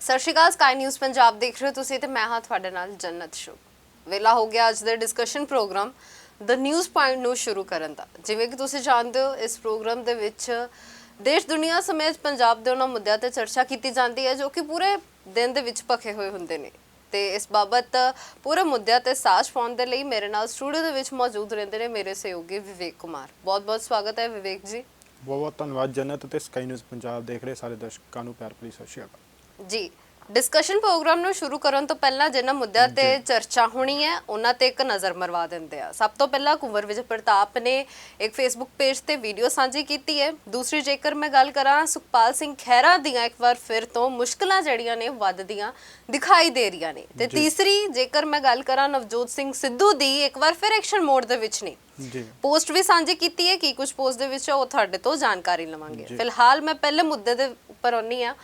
ਸਤਿ ਸ਼੍ਰੀ ਅਕਾਲ Sky News Punjab ਦੇਖ ਰਹੇ ਹੋ ਤੁਸੀਂ ਤੇ ਮੈਂ ਹਾਂ ਤੁਹਾਡੇ ਨਾਲ ਜੰਨਤ ਸ਼ੁਭ। ਵੇਲਾ ਹੋ ਗਿਆ ਅੱਜ ਦੇ discussion programme the news point ਨੂੰ ਸ਼ੁਰੂ ਕਰਨ ਦਾ। ਜਿਵੇਂ ਕਿ ਤੁਸੀਂ ਜਾਣਦੇ ਹੋ, ਇਸ ਪ੍ਰੋਗਰਾਮ ਦੇ ਵਿੱਚ ਦੇਸ਼ ਦੁਨੀਆ ਸਮੇਤ ਪੰਜਾਬ ਦੇ ਉਹਨਾਂ ਮੁੱਦਿਆਂ ਤੇ ਚਰਚਾ ਕੀਤੀ ਜਾਂਦੀ ਹੈ ਜੋ ਕਿ ਪੂਰੇ ਦਿਨ ਦੇ ਵਿੱਚ ਭਖੇ ਹੋਏ ਹੁੰਦੇ ਨੇ। ਤੇ ਇਸ ਬਾਬਤ ਪੂਰੇ ਮੁੱਦਿਆਂ ਤੇ ਸਾਜ਼ ਪਾਉਣ ਦੇ ਲਈ ਮੇਰੇ ਨਾਲ ਸਟੂਡੀਓ ਦੇ ਵਿੱਚ ਮੌਜੂਦ ਰਹਿੰਦੇ ਨੇ ਮੇਰੇ ਸਹਿਯੋਗੀ ਵਿਵੇਕ ਕੁਮਾਰ। ਬਹੁਤ ਬਹੁਤ ਸਵਾਗਤ ਹੈ ਵਿਵੇਕ ਜੀ। ਬਹੁਤ ਬਹੁਤ ਧੰਨਵਾਦ ਜਨਤ ਤੇ ਸਕਾਈ ਨਿਊਜ਼ ਪੰਜਾਬ ਦੇਖ ਰਹੇ ਸਾਰੇ ਦਰਸ਼ਕਾਂ ਨੂੰ, ਪਿਆਰ ਭਰੀ ਸਤਿ ਸ਼੍ਰੀ ਅਕਾਲ। ਜੀ ਡਿਸਕਸ਼ਨ ਪ੍ਰੋਗਰਾਮ ਨੂੰ ਸ਼ੁਰੂ ਕਰਨ ਤੋਂ ਪਹਿਲਾਂ ਜਿਨ੍ਹਾਂ ਮੁੱਦਿਆਂ ਤੇ ਚਰਚਾ ਹੋਣੀ ਹੈ ਉਹਨਾਂ ਤੇ ਇੱਕ ਨਜ਼ਰ ਮਰਵਾ ਦਿੰਦੇ ਆ। ਸਭ ਤੋਂ ਪਹਿਲਾਂ ਕੁੰਵਰ ਵਿਜੇ ਪ੍ਰਤਾਪ ਨੇ ਇੱਕ ਫੇਸਬੁੱਕ ਪੇਜ ਤੇ ਵੀਡੀਓ ਸਾਂਝੀ ਕੀਤੀ ਹੈ। ਦੂਸਰੀ ਜੇਕਰ ਮੈਂ ਗੱਲ ਕਰਾਂ ਸੁਖਪਾਲ ਸਿੰਘ ਖਹਿਰਾ ਦੀਆਂ ਇੱਕ ਵਾਰ ਫਿਰ ਤੋਂ ਮੁਸ਼ਕਲਾਂ ਜਿਹੜੀਆਂ ਨੇ ਵੱਧਦੀਆਂ ਦਿਖਾਈ ਦੇ ਰਹੀਆਂ ਨੇ। ਤੇ। ਤੀਸਰੀ ਜੇਕਰ ਮੈਂ ਗੱਲ ਕਰਾਂ ਨਵਜੋਤ ਸਿੰਘ ਸਿੱਧੂ ਦੀ ਇੱਕ ਵਾਰ ਫਿਰ ਐਕਸ਼ਨ ਮੋਡ ਦੇ ਵਿੱਚ ਨੇ। ਜੀ। ਪੋਸਟ ਵੀ ਸਾਂਝੀ ਕੀਤੀ ਹੈ ਕਿ ਕੁਝ ਪੋਸਟ ਦੇ ਵਿੱਚ ਉਹ ਤੁਹਾਡੇ ਤੋਂ ਜਾਣਕਾਰੀ ਲਵਾਂਗੇ। ਫਿਲਹਾਲ ਮੈਂ ਪਹਿਲੇ ਮੁੱਦੇ ਦੇ ਉੱਪਰ ਆਉਣੀ ਆ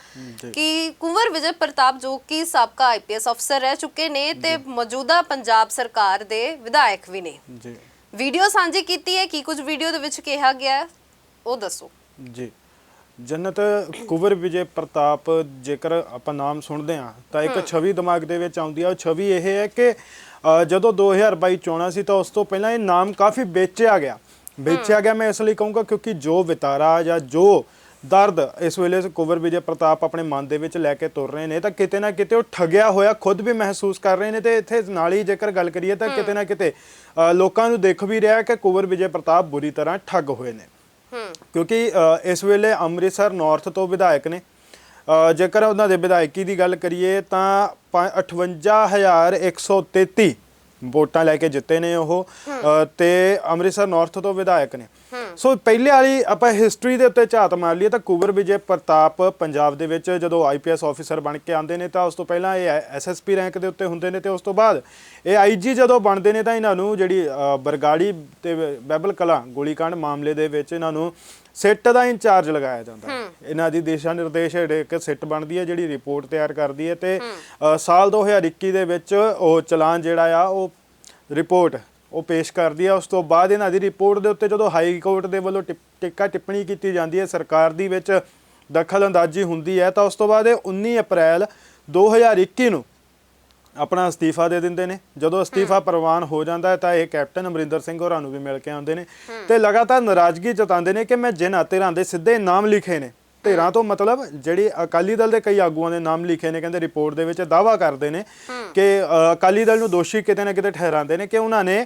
ਜੀ। ਕਿ ਕੁੰਵਰ ਵਿਜੇ ਪ੍ਰਤਾਪ ਜੋ ਕਿ ਸਾਬਕਾ ਆਈਪੀਐਸ ਅਫਸਰ ਰਹਿ ਚੁੱਕੇ ਨੇ ਤੇ ਮੌਜੂਦਾ ਪੰਜਾਬ ਸਰਕਾਰ ਦੇ ਵਿਧਾਇਕ ਵੀ ਨੇ। ਜੀ। ਵੀਡੀਓ ਸਾਂਝੀ ਕੀਤੀ ਹੈ ਕਿ ਕੁਝ ਵੀਡੀਓ ਦੇ ਵਿੱਚ ਕਿਹਾ ਗਿਆ ਹੈ, ਉਹ ਦੱਸੋ। ਜੀ। ਜਨਤ ਕੁਵਰ ਵਿਜੇ ਪ੍ਰਤਾਪ ਜੇਕਰ ਆਪਾਂ ਨਾਮ ਸੁਣਦੇ ਆ ਤਾਂ ਇੱਕ ਛਵੀ ਦਿਮਾਗ ਦੇ ਵਿੱਚ ਆਉਂਦੀ ਆ। ਉਹ ਛਵੀ ਇਹ ਹੈ ਕਿ ਜਦੋਂ 2022 ਚੋਣਾਂ ਸੀ ਤਾਂ ਉਸ ਤੋਂ ਪਹਿਲਾਂ ਇਹ ਨਾਮ ਕਾਫੀ ਵੇਚਿਆ ਗਿਆ। ਵੇਚਿਆ ਗਿਆ ਮੈਂ ਇਸ ਲਈ ਕਹੂੰਗਾ ਕਿਉਂਕਿ ਜੋ ਵਿਤਾਰਾ ਜਾਂ ਜੋ ਦਰਦ ਇਸ ਵੇਲੇ ਕੁਵਰ ਵਿਜੇ ਪ੍ਰਤਾਪ ਆਪਣੇ ਮਨ ਦੇ ਵਿੱਚ ਲੈ ਕੇ ਤੁਰ ਰਹੇ ਨੇ ਤਾਂ ਕਿਤੇ ਨਾ ਕਿਤੇ ਉਹ ਠਗਿਆ ਹੋਇਆ ਖੁਦ ਵੀ ਮਹਿਸੂਸ ਕਰ ਰਹੇ ਨੇ ਤੇ ਇੱਥੇ ਨਾਲ ਹੀ ਜੇਕਰ ਗੱਲ ਕਰੀਏ ਤਾਂ ਕਿਤੇ ਨਾ ਕਿਤੇ ਲੋਕਾਂ ਨੂੰ ਦੇਖ ਵੀ ਰਿਹਾ ਕਿ ਕੁਵਰ ਵਿਜੇ ਪ੍ਰਤਾਪ ਬੁਰੀ ਤਰ੍ਹਾਂ ਠੱਗ ਹੋਏ ਨੇ। ਕਿਉਂਕਿ ਇਸ ਵੇਲੇ ਅੰਮ੍ਰਿਤਸਰ ਨਾਰਥ ਤੋਂ ਵਿਧਾਇਕ ਨੇ। ਜੇਕਰ ਉਹਨਾਂ ਦੇ ਵਿਧਾਇਕੀ ਦੀ ਗੱਲ ਕਰੀਏ ਤਾਂ 58133 ਵੋਟਾਂ ਲੈ ਕੇ ਜਿੱਤੇ ਨੇ ਉਹ ਤੇ ਅੰਮ੍ਰਿਤਸਰ ਨਾਰਥ ਤੋਂ ਵਿਧਾਇਕ ਨੇ। ਸੋ ਪਹਿਲੇ ਵਾਲੀ ਆਪਾਂ ਹਿਸਟਰੀ ਦੇ ਉੱਤੇ ਝਾਤ ਮਾਰ ਲਈਏ ਤਾਂ ਕੁਵਰ ਵਿਜੇ ਪ੍ਰਤਾਪ ਪੰਜਾਬ ਦੇ ਵਿੱਚ ਜਦੋਂ ਆਈਪੀਐਸ ਆਫੀਸਰ ਬਣ ਕੇ ਆਉਂਦੇ ਨੇ ਤਾਂ ਉਸ ਤੋਂ ਪਹਿਲਾਂ ਇਹ ਐਸਐਸਪੀ ਰੈਂਕ ਦੇ ਉੱਤੇ ਹੁੰਦੇ ਨੇ ਤੇ ਉਸ ਤੋਂ ਬਾਅਦ ਇਹ ਆਈਜੀ ਜਦੋਂ ਬਣਦੇ ਨੇ ਤਾਂ ਇਹਨਾਂ ਨੂੰ ਜਿਹੜੀ ਬਰਗਾੜੀ ਤੇ ਬੈਬਲ ਕਲਾ ਗੋਲੀकांड ਮਾਮਲੇ ਦੇ ਵਿੱਚ ਇਹਨਾਂ ਨੂੰ ਸਿੱਟ ਦਾ ਇੰਚਾਰਜ ਲਗਾਇਆ ਜਾਂਦਾ ਹੈ। ਇਹਨਾਂ ਦੀ ਦਿਸ਼ਾ ਨਿਰਦੇਸ਼ ਹੇਠ ਇੱਕ ਸਿੱਟ ਬਣਦੀ ਹੈ ਜਿਹੜੀ ਰਿਪੋਰਟ ਤਿਆਰ ਕਰਦੀ ਹੈ ਤੇ ਸਾਲ 2021 ਦੇ ਵਿੱਚ ਉਹ ਚਲਾਨ ਜਿਹੜਾ ਆ ਉਹ ਰਿਪੋਰਟ ਉਹ ਪੇਸ਼ ਕਰਦੀ ਹੈ। ਉਸ ਤੋਂ ਬਾਅਦ ਇਹਨਾਂ ਦੀ ਰਿਪੋਰਟ ਦੇ ਉੱਤੇ ਜਦੋਂ ਹਾਈ ਕੋਰਟ ਦੇ ਵੱਲੋਂ ਟਿੱਕਾ ਟਿੱਪਣੀ ਕੀਤੀ ਜਾਂਦੀ ਹੈ ਸਰਕਾਰ ਦੀ ਵਿੱਚ ਦਖਲ ਅੰਦਾਜ਼ੀ ਹੁੰਦੀ ਹੈ ਤਾਂ ਉਸ ਤੋਂ ਬਾਅਦ ਇਹ 19 ਅਪ੍ਰੈਲ 2021 ਨੂੰ ਆਪਣਾ ਅਸਤੀਫਾ ਦੇ ਦਿੰਦੇ ਨੇ। ਜਦੋਂ ਅਸਤੀਫਾ ਪ੍ਰਵਾਨ ਹੋ ਜਾਂਦਾ ਹੈ ਤਾਂ ਇਹ ਕੈਪਟਨ ਅਮਰਿੰਦਰ ਸਿੰਘ ਹੋਰਾਂ ਨੂੰ ਵੀ ਮਿਲ ਕੇ ਆਉਂਦੇ ਨੇ। ਤੇ ਲਗਾਤਾਰ ਨਾਰਾਜ਼ਗੀ ਜਤਾਉਂਦੇ ਨੇ ਕਿ ਮੈਂ ਜਿਨ੍ਹਾਂ ਧਿਰਾਂ ਦੇ ਸਿੱਧੇ ਨਾਮ ਲਿਖੇ ਨੇ। ਧਿਰਾਂ ਤੋਂ ਮਤਲਬ ਜਿਹੜੀ ਅਕਾਲੀ ਦਲ ਦੇ ਕਈ ਆਗੂਆਂ ਦੇ ਨਾਮ ਲਿਖੇ ਨੇ ਕਹਿੰਦੇ ਰਿਪੋਰਟ ਦੇ ਵਿੱਚ ਦਾਵਾ ਕਰਦੇ ਨੇ ਕਿ ਅਕਾਲੀ ਦਲ ਨੂੰ ਦੋਸ਼ੀ ਕਿਤੇ ਨਾ ਕਿਤੇ ਠਹਿਰਾਉਂਦੇ ਨੇ ਕਿ ਉਹਨਾਂ ਨੇ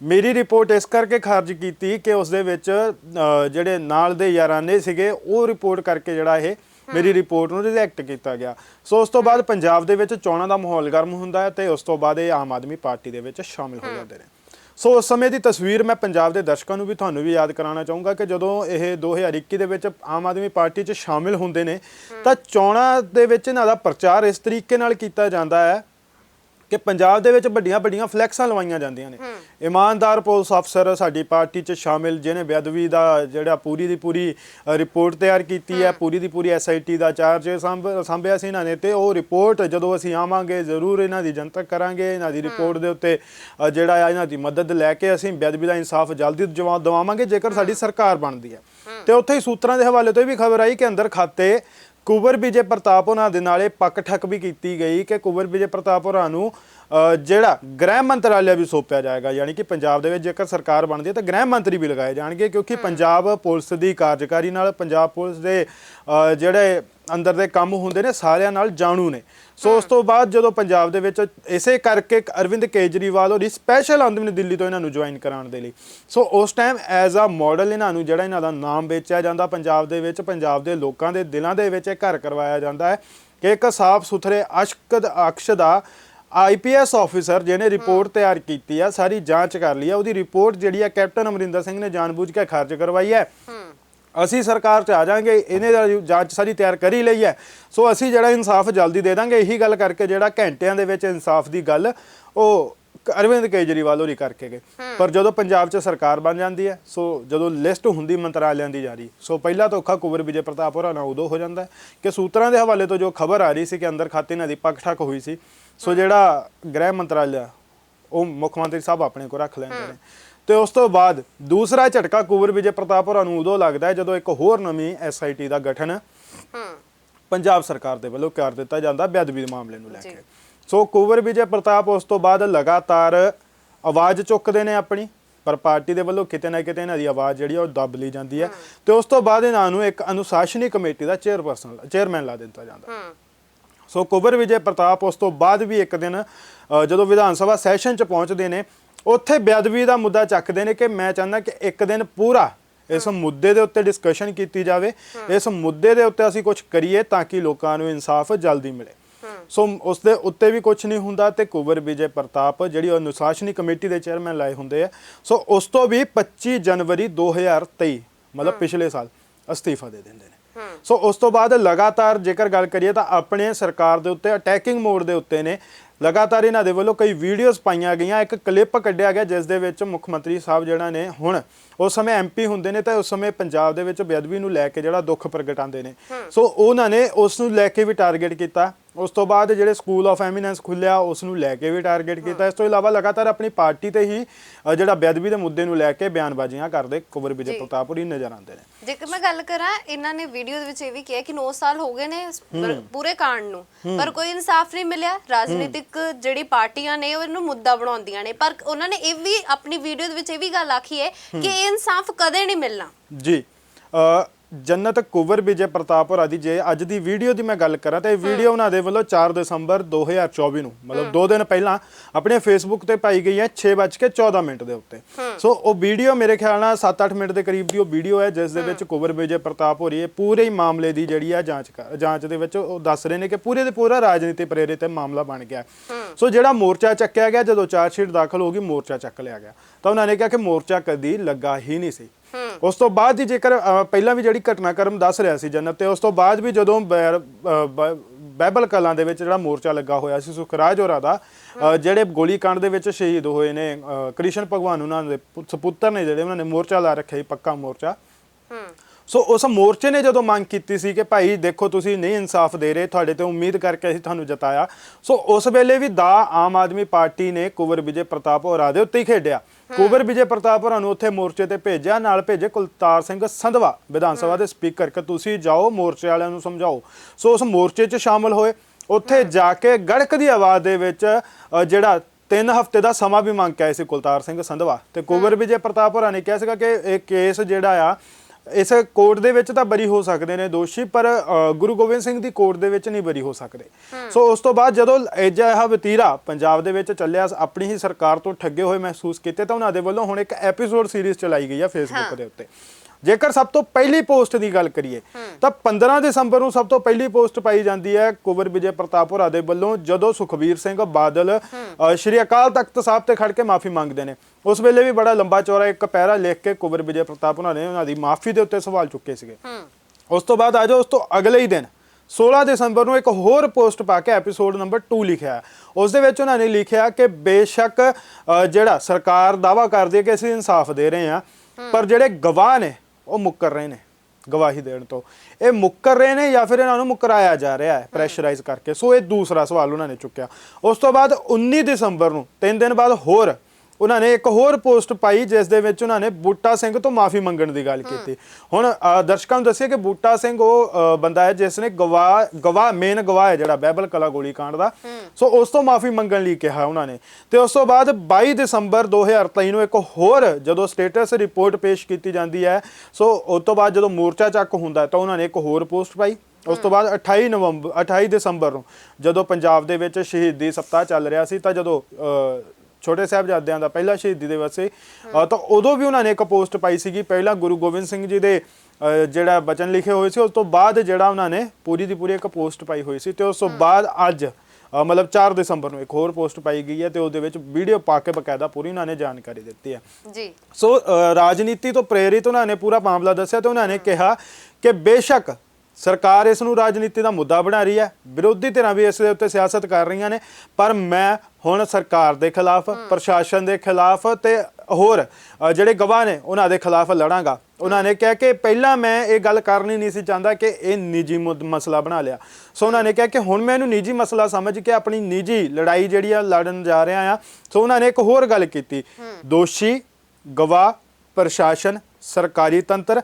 ਮੇਰੀ ਰਿਪੋਰਟ ਇਸ ਕਰਕੇ ਖਾਰਜ ਕੀਤੀ ਕਿ ਉਸ ਦੇ ਵਿੱਚ ਜਿਹੜੇ ਨਾਲ ਦੇ ਯਾਰਾਨੇ ਸੀਗੇ ਉਹ ਰਿਪੋਰਟ ਕਰਕੇ ਜਿਹੜਾ ਇਹ ਮੇਰੀ ਰਿਪੋਰਟ ਨੂੰ ਰਿਜੈਕਟ ਕੀਤਾ ਗਿਆ। ਸੋ ਉਸ ਤੋਂ ਬਾਅਦ ਪੰਜਾਬ ਦੇ ਵਿੱਚ ਚੋਣਾਂ ਦਾ ਮਾਹੌਲ ਗਰਮ ਹੁੰਦਾ ਹੈ ਤੇ ਉਸ ਤੋਂ ਬਾਅਦ ਇਹ ਆਮ ਆਦਮੀ ਪਾਰਟੀ ਦੇ ਵਿੱਚ ਸ਼ਾਮਿਲ ਹੋ ਜਾਂਦੇ ਨੇ। ਸੋ ਉਸ ਸਮੇਂ ਦੀ ਤਸਵੀਰ ਮੈਂ ਪੰਜਾਬ ਦੇ ਦਰਸ਼ਕਾਂ ਨੂੰ ਵੀ ਤੁਹਾਨੂੰ ਵੀ ਯਾਦ ਕਰਾਉਣਾ ਚਾਹੂੰਗਾ ਕਿ ਜਦੋਂ ਇਹ 2021 ਦੇ ਵਿੱਚ ਆਮ ਆਦਮੀ ਪਾਰਟੀ 'ਚ ਸ਼ਾਮਿਲ ਹੁੰਦੇ ਨੇ ਤਾਂ ਚੋਣਾਂ ਦੇ ਵਿੱਚ ਇਹਨਾਂ ਦਾ ਪ੍ਰਚਾਰ ਇਸ ਤਰੀਕੇ ਨਾਲ ਕੀਤਾ ਜਾਂਦਾ ਹੈ ਕਿ ਪੰਜਾਬ ਦੇ ਵਿੱਚ ਵੱਡੀਆਂ ਵੱਡੀਆਂ ਫਲੈਕਸਾਂ ਲਵਾਈਆਂ ਜਾਂਦੀਆਂ ਨੇ। ਇਮਾਨਦਾਰ ਪੁਲਿਸ ਅਫਸਰ ਸਾਡੀ ਪਾਰਟੀ 'ਚ ਸ਼ਾਮਿਲ ਜਿਹਨੇ ਬੇਅਦਬੀ ਦਾ ਜਿਹੜਾ ਪੂਰੀ ਦੀ ਪੂਰੀ ਰਿਪੋਰਟ ਤਿਆਰ ਕੀਤੀ ਹੈ ਪੂਰੀ ਦੀ ਪੂਰੀ ਐਸਆਈਟੀ ਦਾ ਚਾਰਜ ਸੰਭ- ਸੰਭਿਆ ਸੀ ਇਹਨਾਂ ਨੇ ਤੇ ਉਹ ਰਿਪੋਰਟ ਜਦੋਂ ਅਸੀਂ ਆਵਾਂਗੇ ਜ਼ਰੂਰ ਇਹਨਾਂ ਦੀ ਜਨਤਕ ਕਰਾਂਗੇ ਇਹਨਾਂ ਦੀ ਰਿਪੋਰਟ ਦੇ ਉੱਤੇ ਜਿਹੜਾ ਆ ਇਹਨਾਂ ਦੀ ਮਦਦ ਲੈ ਕੇ ਅਸੀਂ ਬੇਅਦਬੀ ਦਾ ਇਨਸਾਫ ਜਲਦੀ ਜਵਾਬ ਦਵਾਵਾਂਗੇ ਜੇਕਰ ਸਾਡੀ ਸਰਕਾਰ ਬਣਦੀ ਹੈ। ਤੇ ਉੱਥੇ ਹੀ ਸੂਤਰਾਂ ਦੇ ਹਵਾਲੇ ਤੋਂ ਇਹ ਵੀ ਖਬਰ ਆਈ ਕਿ ਅੰਦਰ ਖਾਤੇ ਕੁਵਰ ਵਿਜੇ ਪ੍ਰਤਾਪ ਉਹਨਾਂ ਦੇ ਨਾਲੇ ਪੱਕ ਠੱਕ ਵੀ ਕੀਤੀ ਗਈ ਕਿ ਕੁਵਰ ਵਿਜੇ ਪ੍ਰਤਾਪ ਹੋਰਾਂ ਨੂੰ ਜਿਹੜਾ ਗ੍ਰਹਿ ਮੰਤਰਾਲਿਆ ਵੀ ਸੌਂਪਿਆ ਜਾਏਗਾ ਯਾਨੀ ਕਿ ਪੰਜਾਬ ਦੇ ਵਿੱਚ ਜੇਕਰ ਸਰਕਾਰ ਬਣਦੀ ਹੈ ਤਾਂ ਗ੍ਰਹਿ ਮੰਤਰੀ ਵੀ ਲਗਾਏ ਜਾਣਗੇ ਕਿਉਂਕਿ ਪੰਜਾਬ ਪੁਲਿਸ ਦੀ ਕਾਰਜਕਾਰੀ ਨਾਲ ਪੰਜਾਬ ਪੁਲਿਸ ਦੇ ਜਿਹੜੇ ਅੰਦਰ ਦੇ ਕੰਮ ਹੁੰਦੇ ਨੇ ਸਾਰਿਆਂ ਨਾਲ ਜਾਣੂ ਨੇ। ਸੋ ਉਸ ਤੋਂ ਬਾਅਦ ਜਦੋਂ ਪੰਜਾਬ ਦੇ ਵਿੱਚ ਇਸੇ ਕਰਕੇ ਅਰਵਿੰਦ ਕੇਜਰੀਵਾਲ ਔਰ ਸਪੈਸ਼ਲ ਆਉਂਦੇ ਨੇ ਦਿੱਲੀ ਤੋਂ ਇਹਨਾਂ ਨੂੰ ਜੁਆਇਨ ਕਰਾਉਣ ਦੇ ਲਈ। ਸੋ ਉਸ ਟਾਈਮ ਐਜ਼ ਅ ਮਾਡਲ ਇਹਨਾਂ ਨੂੰ ਜਿਹੜਾ ਇਹਨਾਂ ਦਾ ਨਾਮ ਵੇਚਿਆ ਜਾਂਦਾ ਪੰਜਾਬ ਦੇ ਵਿੱਚ ਪੰਜਾਬ ਦੇ ਲੋਕਾਂ ਦੇ ਦਿਲਾਂ ਦੇ ਵਿੱਚ ਇਹ ਘਰ ਕਰਵਾਇਆ ਜਾਂਦਾ ਹੈ ਕਿ ਇੱਕ ਸਾਫ਼ ਸੁਥਰੇ ਅਸ਼ਕਦ ਅਕਸ਼ ਦਾ ਆਈਪੀਐਸ ਆਫੀਸਰ ਜਿਹਨੇ ਰਿਪੋਰਟ ਤਿਆਰ ਕੀਤੀ ਆ ਸਾਰੀ ਜਾਂਚ ਕਰ ਲਈ ਆ। ਉਹਦੀ ਰਿਪੋਰਟ ਜਿਹੜੀ ਆ ਕੈਪਟਨ ਅਮਰਿੰਦਰ ਸਿੰਘ ਨੇ ਜਾਣਬੁੱਝ ਕੇ ਖਰਚ ਕਰਵਾਈ ਹੈ। ਅਸੀਂ ਸਰਕਾਰ 'ਚ ਆ ਜਾਾਂਗੇ ਇਹਨੇ ਦਾ ਜਾਂਚ ਸਾਰੀ ਤਿਆਰ ਕਰੀ ਲਈ ਹੈ। ਸੋ ਅਸੀਂ ਜਿਹੜਾ ਇਨਸਾਫ ਜਲਦੀ ਦੇ ਦਾਂਗੇ ਇਹੀ ਗੱਲ ਕਰਕੇ ਜਿਹੜਾ ਘੰਟਿਆਂ ਦੇ ਵਿੱਚ ਇਨਸਾਫ ਦੀ ਗੱਲ ਉਹ ਅਰਵਿੰਦ ਕੇਜਰੀਵਾਲ ਹੋਰੀ ਕਰਕੇ ਗਏ। ਪਰ ਜਦੋਂ ਪੰਜਾਬ 'ਚ ਸਰਕਾਰ ਬਣ ਜਾਂਦੀ ਹੈ ਸੋ ਜਦੋਂ ਲਿਸਟ ਹੁੰਦੀ ਮੰਤਰਾਲਿਆਂ ਦੀ ਜਾਰੀ ਸੋ ਪਹਿਲਾ ਧੋਖਾ ਕੁਵਰ ਵਿਜੇ ਪ੍ਰਤਾਪ ਹੋਰਾਂ ਨਾਲ ਉਦੋਂ ਹੋ ਜਾਂਦਾ ਕਿ ਸੂਤਰਾਂ ਦੇ ਹਵਾਲੇ ਤੋਂ ਜੋ ਖਬਰ ਆ ਰਹੀ ਸੀ ਕਿ ਅੰਦਰ ਖਾਤੇ ਇਹਨਾਂ ਦੀ ਪੱਕ ਠੱਕ ਹੋਈ ਸੀ ਸੋ ਜਿਹੜਾ ਗ੍ਰਹਿ ਮੰਤਰਾਲਿਆ ਉਹ ਮੁੱਖ ਮੰਤਰੀ ਸਾਹਿਬ ਆਪਣੇ ਕੋਲ ਰੱਖ ਲੈਂਦੇ ਨੇ। ਤੇ ਉਸ ਤੋਂ ਬਾਅਦ ਦੂਸਰਾ ਝਟਕਾ ਕੁਵਰ ਵਿਜੇ ਪ੍ਰਤਾਪ ਹੋਰਾਂ ਨੂੰ ਉਦੋਂ ਲੱਗਦਾ ਹੈ ਜਦੋਂ ਇੱਕ ਹੋਰ ਨਵੀਂ ਐਸਆਈਟੀ ਦਾ ਗਠਨ ਪੰਜਾਬ ਸਰਕਾਰ ਦੇ ਵੱਲੋਂ ਕਰ ਦਿੱਤਾ ਜਾਂਦਾ ਬੇਅਦਬੀ ਦੇ ਮਾਮਲੇ ਨੂੰ ਲੈ। ਕੇ। ਸੋ ਕੁਵਰ ਵਿਜੇ ਪ੍ਰਤਾਪ ਉਸ ਤੋਂ ਬਾਅਦ ਲਗਾਤਾਰ ਆਵਾਜ਼ ਚੁੱਕਦੇ ਨੇ ਆਪਣੀ ਪਰ ਪਾਰਟੀ ਦੇ ਵੱਲੋਂ ਕਿਤੇ ਨਾ ਕਿਤੇ ਇਹਨਾਂ ਦੀ ਆਵਾਜ਼ ਜਿਹੜੀ ਉਹ ਦੱਬ ਲਈ ਜਾਂਦੀ ਹੈ। ਤੇ ਉਸ ਤੋਂ ਬਾਅਦ ਇਹਨਾਂ ਨੂੰ ਇੱਕ ਅਨੁਸ਼ਾਸਨੀ ਕਮੇਟੀ ਦਾ ਚੇਅਰਪਰਸਨ ਚੇਅਰਮੈਨ ਲਾ ਦਿੱਤਾ ਜਾਂਦਾ। ਸੋ ਕੁਬਰ ਵਿਜੇ ਪ੍ਰਤਾਪ ਉਸ ਤੋਂ ਬਾਅਦ ਵੀ ਇੱਕ ਦਿਨ ਜਦੋਂ ਵਿਧਾਨ ਸਭਾ ਸੈਸ਼ਨ 'ਚ ਪਹੁੰਚਦੇ ਨੇ ਉੱਥੇ ਬੇਅਦਬੀ ਦਾ ਮੁੱਦਾ ਚੱਕਦੇ ਨੇ ਕਿ ਮੈਂ ਚਾਹੁੰਦਾ ਕਿ ਇੱਕ ਦਿਨ ਪੂਰਾ ਇਸ ਮੁੱਦੇ ਦੇ ਉੱਤੇ ਡਿਸਕਸ਼ਨ ਕੀਤੀ ਜਾਵੇ। ਇਸ ਮੁੱਦੇ ਦੇ ਉੱਤੇ ਅਸੀਂ ਕੁਝ ਕਰੀਏ ਤਾਂ ਕਿ ਲੋਕਾਂ ਨੂੰ ਇਨਸਾਫ ਜਲਦੀ ਮਿਲੇ। ਸੋ ਉਸ ਦੇ ਉੱਤੇ ਵੀ ਕੁਝ ਨਹੀਂ ਹੁੰਦਾ ਤੇ ਕੁਬਰ ਵਿਜੇ ਪ੍ਰਤਾਪ ਜਿਹੜੀ ਅਨੁਸ਼ਾਸਨੀ ਕਮੇਟੀ ਦੇ ਚੇਅਰਮੈਨ ਲਾਏ ਹੁੰਦੇ ਆ। ਸੋ ਉਸ ਤੋਂ ਵੀ 25 ਜਨਵਰੀ 2023 ਮਤਲਬ ਪਿਛਲੇ ਸਾਲ ਅਸਤੀਫਾ ਦੇ ਦਿੰਦੇ ਨੇ। ਸੋ ਉਸ ਤੋਂ ਬਾਅਦ ਲਗਾਤਾਰ ਜੇਕਰ ਗੱਲ ਕਰੀਏ ਤਾਂ ਆਪਣੇ ਸਰਕਾਰ ਦੇ ਉੱਤੇ ਅਟੈਕਿੰਗ ਮੋਡ ਦੇ ਉੱਤੇ ਨੇ। ਲਗਾਤਾਰ ਇਹਨਾਂ ਦੇ ਵੱਲੋਂ ਕਈ ਵੀਡੀਓਜ਼ ਪਾਈਆਂ ਗਈਆਂ ਇੱਕ ਕਲਿੱਪ ਕੱਢਿਆ ਗਿਆ ਜਿਸ ਦੇ ਵਿੱਚ ਮੁੱਖ ਮੰਤਰੀ ਸਾਹਿਬ ਜਿਹੜਾ ਨੇ ਹੁਣ ਉਸ ਸਮੇਂ ਐਮਪੀ ਹੁੰਦੇ ਨੇ ਤਾਂ ਉਸ ਸਮੇਂ ਪੰਜਾਬ ਦੇ ਵਿੱਚ ਬੇਅਦਬੀ ਨੂੰ ਲੈ ਕੇ ਜਿਹੜਾ ਦੁੱਖ ਪ੍ਰਗਟਾਉਂਦੇ ਨੇ। ਸੋ ਉਹਨਾਂ ਨੇ ਉਸ ਨੂੰ ਲੈ ਕੇ ਵੀ ਟਾਰਗੇਟ ਕੀਤਾ। ਉਸ ਤੋਂ ਬਾਅਦ ਜਿਹੜੇ ਸਕੂਲ ਆਫ ਐਮੀਨੈਂਸ ਖੁੱਲਿਆ ਉਸ ਨੂੰ ਲੈ ਕੇ ਵੀ ਟਾਰਗੇਟ ਕੀਤਾ। ਇਸ ਤੋਂ ਇਲਾਵਾ ਲਗਾਤਾਰ ਆਪਣੀ ਪਾਰਟੀ ਤੇ ਹੀ ਜਿਹੜਾ ਬੇਅਦਬੀ ਦੇ ਮੁੱਦੇ ਨੂੰ ਲੈ ਕੇ ਬਿਆਨਬਾਜ਼ੀਆਂ ਕਰਦੇ ਕੁਵਰ ਵਿਜੇ ਜੀ। ਪ੍ਰਤਾਪੁਰੀ ਨਜ਼ਰ ਆਉਂਦੇ ਨੇ। ਜੇਕਰ ਮੈਂ ਗੱਲ ਕਰਾਂ ਇਹਨਾਂ ਨੇ ਵੀਡੀਓ ਦੇ ਵਿੱਚ ਇਹ ਵੀ ਕਿਹਾ ਕਿ 9 ਸਾਲ ਹੋ ਗਏ ਨੇ ਇਸ ਪਰ- ਪੂਰੇ ਕਾਂਡ ਨੂੰ। ਪਰ ਕੋਈ ਇਨਸਾਫ ਨਹੀਂ ਮਿਲਿਆ। ਰਾਜਨੀਤਿਕ ਜਿਹੜੀ ਪਾਰਟੀਆਂ ਨੇ ਉਹ ਇਹਨੂੰ ਮੁੱਦਾ ਬਣਾਉਂਦੀਆਂ ਨੇ। ਪਰ ਉਹਨਾਂ ਨੇ ਇਹ ਵੀ ਆਪਣੀ ਵੀਡੀਓ ਦੇ ਵਿੱਚ ਇਹ ਵੀ ਗੱਲ ਆਖੀ ਹੈ ਕਿ ਇਹ ਇਨਸਾਫ ਕਦੇ ਨਹੀਂ ਮਿਲਣਾ। ਜੀ। ਅ, ਜੰਨਤ ਕੁਵਰ ਵਿਜੇ ਪ੍ਰਤਾਪ ਹੋਰਾਂ ਦੀ ਜੇ ਅੱਜ ਦੀ ਵੀਡੀਓ ਦੀ ਮੈਂ ਗੱਲ ਕਰਾਂ ਤਾਂ ਇਹ ਵੀਡੀਓ ਉਹਨਾਂ ਦੇ ਵੱਲੋਂ 4 ਦਸੰਬਰ 2024 ਨੂੰ ਮਤਲਬ 2 ਦਿਨ ਪਹਿਲਾਂ ਆਪਣੇ ਫੇਸਬੁੱਕ ਤੇ ਪਾਈ ਗਈ ਹੈ 6:14 ਮਿੰਟ ਦੇ ਉੱਤੇ। ਸੋ ਉਹ ਵੀਡੀਓ ਮੇਰੇ ਖਿਆਲ ਨਾਲ 7-8 ਮਿੰਟ ਦੇ ਕਰੀਬ ਦੀ ਉਹ ਵੀਡੀਓ ਹੈ ਜਿਸ ਦੇ ਵਿੱਚ ਕੁਵਰ ਵਿਜੇ ਪ੍ਰਤਾਪ ਹੋਰੀ ਇਹ ਪੂਰੇ ਹੀ ਮਾਮਲੇ ਦੀ ਜਿਹੜੀ ਆ ਜਾਂਚ ਜਾਂਚ ਦੇ ਵਿੱਚ ਉਹ ਦੱਸ ਰਹੇ ਨੇ ਕਿ ਪੂਰੇ ਦੇ ਪੂਰਾ ਰਾਜਨੀਤੀ ਪ੍ਰੇਰਿਤ ਮਾਮਲਾ ਬਣ ਗਿਆ। ਸੋ ਜਿਹੜਾ ਮੋਰਚਾ ਚੱਕਿਆ ਗਿਆ ਜਦੋਂ ਚਾਰਜ ਸ਼ੀਟ ਦਾਖਲ ਹੋ ਗਈ ਮੋਰਚਾ ਚੱਕ ਲਿਆ ਗਿਆ। ਤਾਂ ਉਹਨਾਂ ਨੇ ਕਿਹਾ ਕਿ ਮੋਰਚਾ ਕਦੀ ਲੱਗਾ ਹੀ ਨਹੀਂ ਸੀ। ਉਸ ਤੋਂ ਬਾਅਦ ਹੀ ਜੇਕਰ ਪਹਿਲਾਂ ਵੀ ਜਿਹੜੀ ਘਟਨਾਕ੍ਰਮ ਦੱਸ ਰਿਹਾ ਸੀ ਜਨਤ ਤੇ ਉਸ ਤੋਂ ਬਾਅਦ ਵੀ ਜਦੋਂ ਬਾਈਬਲ ਕਲਾਂ ਦੇ ਵਿੱਚ ਜਿਹੜਾ ਮੋਰਚਾ ਲੱਗਾ ਹੋਇਆ ਸੀ ਸੁਖਰਾਜ ਹੋਰਾਂ ਦਾ ਜਿਹੜੇ ਗੋਲੀकांड ਦੇ ਵਿੱਚ ਸ਼ਹੀਦ ਹੋਏ ਨੇ ਕ੍ਰਿਸ਼ਨ ਭਗਵਾਨ ਉਹਨਾਂ ਦੇ ਸਪੁੱਤਰ ਨੇ ਜਿਹੜੇ ਉਹਨਾਂ ਨੇ ਮੋਰਚਾ ਲਾ ਰੱਖਿਆ ਸੀ ਪੱਕਾ ਮੋਰਚਾ। ਸੋ ਉਸ ਮੋਰਚੇ ਨੇ ਜਦੋਂ ਮੰਗ ਕੀਤੀ ਸੀ ਕਿ ਭਾਈ ਦੇਖੋ ਤੁਸੀਂ ਨਹੀਂ ਇਨਸਾਫ ਦੇ ਰਹੇ ਤੁਹਾਡੇ ਤੇ ਉਮੀਦ ਕਰਕੇ ਅਸੀਂ ਤੁਹਾਨੂੰ ਜਿਤਾਇਆ। ਸੋ ਉਸ ਵੇਲੇ ਵੀ ਦਾ ਆਮ ਆਦਮੀ ਪਾਰਟੀ ਨੇ ਕੁਵਰ ਵਿਜੇ ਪ੍ਰਤਾਪ ਹੋਰਾਂ ਦੇ ਉੱਤੇ ਹੀ ਖੇਡਿਆ। ਕੁਵਰ ਵਿਜੇ ਪ੍ਰਤਾਪ ਹੋਰਾਂ ਨੂੰ ਉੱਥੇ ਮੋਰਚੇ ਤੇ ਭੇਜਿਆ। ਨਾਲ ਭੇਜੇ ਕੁਲਤਾਰ ਸਿੰਘ ਸੰਧਵਾ ਵਿਧਾਨ ਸਭਾ ਦੇ ਸਪੀਕਰ। ਕਿ ਤੁਸੀਂ ਜਾਓ ਮੋਰਚੇ ਵਾਲਿਆਂ ਨੂੰ ਸਮਝਾਓ। ਸੋ ਉਸ ਮੋਰਚੇ 'ਚ ਸ਼ਾਮਲ ਹੋਏ। ਉੱਥੇ ਜਾ ਕੇ ਗੜਕ ਦੀ ਆਵਾਜ਼ ਦੇ ਵਿੱਚ ਜਿਹੜਾ ਤਿੰਨ ਹਫ਼ਤੇ ਦਾ ਸਮਾਂ ਵੀ ਮੰਗ ਕੇ ਆਏ ਸੀ ਕੁਲਤਾਰ ਸਿੰਘ ਸੰਧਵਾ। ਤੇ ਕੁਵਰ ਵਿਜੇ ਪ੍ਰਤਾਪ ਹੋਰਾਂ ਨੇ ਕਿਹਾ ਸੀਗਾ ਕਿ ਇਹ ਕੇਸ ਜਿਹੜਾ ਆ ਇਸ ਕੋਰਟ ਦੇ ਵਿੱਚ ਤਾਂ ਬਰੀ ਹੋ ਸਕਦੇ ਨੇ ਦੋਸ਼ੀ ਪਰ ਅ, ਗੁਰੂ ਗੋਬਿੰਦ ਸਿੰਘ ਦੀ ਕੋਰਟ ਦੇ ਵਿੱਚ ਨਹੀਂ ਬਰੀ ਹੋ ਸਕਦੇ। ਸੋ ਉਸ ਤੋਂ ਬਾਅਦ ਜਦੋਂ ਅਜਿਹਾ ਵਤੀਰਾ ਪੰਜਾਬ ਦੇ ਵਿੱਚ ਚੱਲਿਆ ਆਪਣੀ ਹੀ ਸਰਕਾਰ ਤੋਂ ਠੱਗੇ ਹੋਏ ਮਹਿਸੂਸ ਕੀਤੇ ਤਾਂ ਉਹਨਾਂ ਦੇ ਵੱਲੋਂ ਹੁਣ ਇੱਕ ਐਪੀਸੋਡ ਸੀਰੀਜ਼ ਚਲਾਈ ਗਈ ਆ ਫੇਸਬੁੱਕ ਦੇ ਉੱਤੇ। ਜੇਕਰ ਸਭ ਤੋਂ ਪਹਿਲੀ ਪੋਸਟ ਦੀ ਗੱਲ ਕਰੀਏ ਤਾਂ 15 ਦਸੰਬਰ ਨੂੰ ਸਭ ਤੋਂ ਪਹਿਲੀ ਪੋਸਟ ਪਾਈ ਜਾਂਦੀ ਹੈ ਕੁਵਰ ਵਿਜੇ ਪ੍ਰਤਾਪ ਹੋਰਾਂ ਦੇ ਵੱਲੋਂ ਜਦੋਂ ਸੁਖਬੀਰ ਸਿੰਘ ਬਾਦਲ ਸ਼੍ਰੀ ਅਕਾਲ ਤਖਤ ਸਾਹਿਬ ਤੇ ਖੜ ਕੇ ਮਾਫੀ ਮੰਗਦੇ ਨੇ। ਉਸ ਵੇਲੇ ਵੀ ਬੜਾ ਲੰਬਾ ਚੌੜਾ ਇੱਕ ਪੈਰਾ ਲਿਖ ਕੇ ਕੁਵਰ ਵਿਜੇ ਪ੍ਰਤਾਪ ਹੋਰਾਂ ਨੇ ਉਹਨਾਂ ਦੀ ਮਾਫੀ ਦੇ ਉੱਤੇ ਸਵਾਲ ਚੁੱਕੇ ਸੀਗੇ। ਉਸ ਤੋਂ ਬਾਅਦ ਆ ਜਾਓ ਉਸ ਤੋਂ ਅਗਲੇ ਹੀ ਦਿਨ 16 ਦਸੰਬਰ ਨੂੰ ਇੱਕ ਹੋਰ ਪੋਸਟ ਪਾ ਕੇ ਐਪੀਸੋਡ ਨੰਬਰ 2 ਲਿਖਿਆ। ਉਸ ਦੇ ਵਿੱਚ ਉਹਨਾਂ ਨੇ ਲਿਖਿਆ ਕਿ ਬੇਸ਼ੱਕ ਜਿਹੜਾ ਸਰਕਾਰ ਦਾਵਾ ਕਰਦੀ ਹੈ ਕਿ ਅਸੀਂ ਇਨਸਾਫ ਦੇ ਰਹੇ ਹਾਂ। ਪਰ ਜਿਹੜੇ ਗਵਾਹ ਨੇ ਉਹ ਮੁੱਕਰ ਰਹੇ ਨੇ ਗਵਾਹੀ ਦੇਣ ਤੋਂ। ਇਹ ਮੁੱਕਰ ਰਹੇ ਨੇ ਜਾਂ ਫਿਰ ਇਹਨਾਂ ਨੂੰ ਮੁਕਰਾਇਆ ਜਾ ਰਿਹਾ ਹੈ ਪ੍ਰੈਸ਼ਰਾਈਜ਼ ਕਰਕੇ। ਸੋ ਇਹ ਦੂਸਰਾ ਸਵਾਲ ਉਹਨਾਂ ਨੇ ਚੁੱਕਿਆ। ਉਸ ਤੋਂ ਬਾਅਦ 19 ਦਸੰਬਰ ਨੂੰ 3 ਦਿਨ ਬਾਅਦ ਹੋਰ ਉਹਨਾਂ ਨੇ ਇੱਕ ਹੋਰ ਪੋਸਟ ਪਾਈ, ਜਿਸ ਦੇ ਵਿੱਚ ਉਹਨਾਂ ਨੇ ਬੂਟਾ ਸਿੰਘ ਤੋਂ ਮਾਫੀ ਮੰਗਣ ਦੀ ਗੱਲ ਕੀਤੀ। ਹੁਣ ਦਰਸ਼ਕਾਂ ਨੂੰ ਦੱਸਿਆ ਕਿ ਬੂਟਾ ਸਿੰਘ ਉਹ ਬੰਦਾ ਹੈ ਜਿਸ ਨੇ ਗਵਾਹ ਗਵਾਹ ਮੇਨ ਗਵਾਹ ਹੈ ਜਿਹੜਾ ਬਾਈਬਲ ਕਲਾ ਗੋਲੀ ਕਾਂਡ ਦਾ। ਸੋ ਉਸ ਤੋਂ ਮਾਫੀ ਮੰਗਣ ਲਈ ਕਿਹਾ ਉਹਨਾਂ ਨੇ। ਤੇ ਉਸ ਤੋਂ ਬਾਅਦ 22 ਦਸੰਬਰ 2023 ਨੂੰ ਇੱਕ ਹੋਰ ਜਦੋਂ ਸਟੇਟਸ ਰਿਪੋਰਟ ਪੇਸ਼ ਕੀਤੀ ਜਾਂਦੀ ਹੈ, ਸੋ ਉਸ ਤੋਂ ਬਾਅਦ ਜਦੋਂ ਮੋਰਚਾ ਚੱਕ ਹੁੰਦਾ ਤਾਂ ਉਹਨਾਂ ਨੇ ਇੱਕ ਹੋਰ ਪੋਸਟ ਪਾਈ। ਉਸ ਤੋਂ ਬਾਅਦ 28 ਨਵੰਬਰ 28 ਦਸੰਬਰ ਨੂੰ ਜਦੋਂ ਪੰਜਾਬ ਦੇ ਵਿੱਚ ਸ਼ਹੀਦੀ ਸਪਤਾਹ ਚੱਲ ਰਿਹਾ ਸੀ ਤਾਂ ਜਦੋਂ ਛੋਟੇ ਸਾਹਿਬਜ਼ਾਦਿਆਂ ਦਾ ਪਹਿਲਾ ਸ਼ਹੀਦੀ ਦਿਵਸ ਸੀ। ਅ, ਤਾਂ ਉਦੋਂ ਵੀ ਉਹਨਾਂ ਨੇ ਇੱਕ ਪੋਸਟ ਪਾਈ ਸੀਗੀ ਪਹਿਲਾਂ ਗੁਰੂ ਗੋਬਿੰਦ ਸਿੰਘ ਜੀ ਦੇ ਅ, ਜਿਹੜਾ ਬਚਨ ਲਿਖੇ ਹੋਏ ਸੀ ਉਸ ਤੋਂ ਬਾਅਦ ਜਿਹੜਾ ਉਹਨਾਂ ਨੇ ਪੂਰੀ ਦੀ ਪੂਰੀ ਇੱਕ ਪੋਸਟ ਪਾਈ ਹੋਈ ਸੀ ਤੇ ਉਸ ਤੋਂ ਬਾਅਦ ਅੱਜ ਅ, ਮਤਲਬ 4 ਦਸੰਬਰ ਨੂੰ ਇੱਕ ਹੋਰ ਪੋਸਟ ਪਾਈ ਗਈ ਹੈ ਤੇ ਉਹਦੇ ਵਿੱਚ ਵੀਡੀਓ ਪਾ ਕੇ ਬਕਾਇਦਾ ਪੂਰੀ ਉਹਨਾਂ ਨੇ ਜਾਣਕਾਰੀ ਦਿੱਤੀ ਹੈ। ਜੀ। ਸੋ ਅ, ਰਾਜਨੀਤੀ ਤੋਂ ਪ੍ਰੇਰਿਤ ਉਹਨਾਂ ਨੇ ਪੂਰਾ ਮਾਮਲਾ ਦੱਸਿਆ ਤੇ ਉਹਨਾਂ ਨੇ ਕਿਹਾ ਕਿ ਬੇਸ਼ੱਕ ਸਰਕਾਰ ਇਸ ਨੂੰ ਰਾਜਨੀਤੀ ਦਾ ਮੁੱਦਾ ਬਣਾ ਰਹੀ ਹੈ। ਵਿਰੋਧੀ ਧਿਰਾਂ ਵੀ ਇਸ ਦੇ ਉੱਤੇ ਸਿਆਸਤ ਕਰ ਰਹੀਆਂ ਨੇ ਪਰ ਮੈਂ ਹੁਣ ਸਰਕਾਰ ਦੇ ਖਿਲਾਫ ਪ੍ਰਸ਼ਾਸਨ ਦੇ ਖਿਲਾਫ ਤੇ ਹੋਰ ਜਿਹੜੇ ਗਵਾਹ ਨੇ ਉਹਨਾਂ ਦੇ ਖਿਲਾਫ ਲੜਾਂਗਾ। ਉਹਨਾਂ ਨੇ ਕਿਹਾ ਕਿ ਪਹਿਲਾਂ ਮੈਂ ਇਹ ਗੱਲ ਕਰਨੀ ਨਹੀਂ ਸੀ ਚਾਹੁੰਦਾ ਕਿ ਇਹ ਨਿੱਜੀ ਮਸਲਾ ਬਣਾ ਲਿਆ। ਸੋ ਉਹਨਾਂ ਨੇ ਕਿਹਾ ਕਿ ਹੁਣ ਮੈਂ ਇਹਨੂੰ ਨਿੱਜੀ ਮਸਲਾ ਸਮਝ ਕੇ ਆਪਣੀ ਨਿੱਜੀ ਲੜਾਈ ਜਿਹੜੀ ਆ ਲੜਨ ਜਾ ਰਿਹਾ ਆ। ਸੋ ਉਹਨਾਂ ਨੇ ਇੱਕ ਹੋਰ ਗੱਲ ਕੀਤੀ। ਦੋਸ਼ੀ ਗਵਾਹ ਪ੍ਰਸ਼ਾਸਨ ਸਰਕਾਰੀ ਤੰਤਰ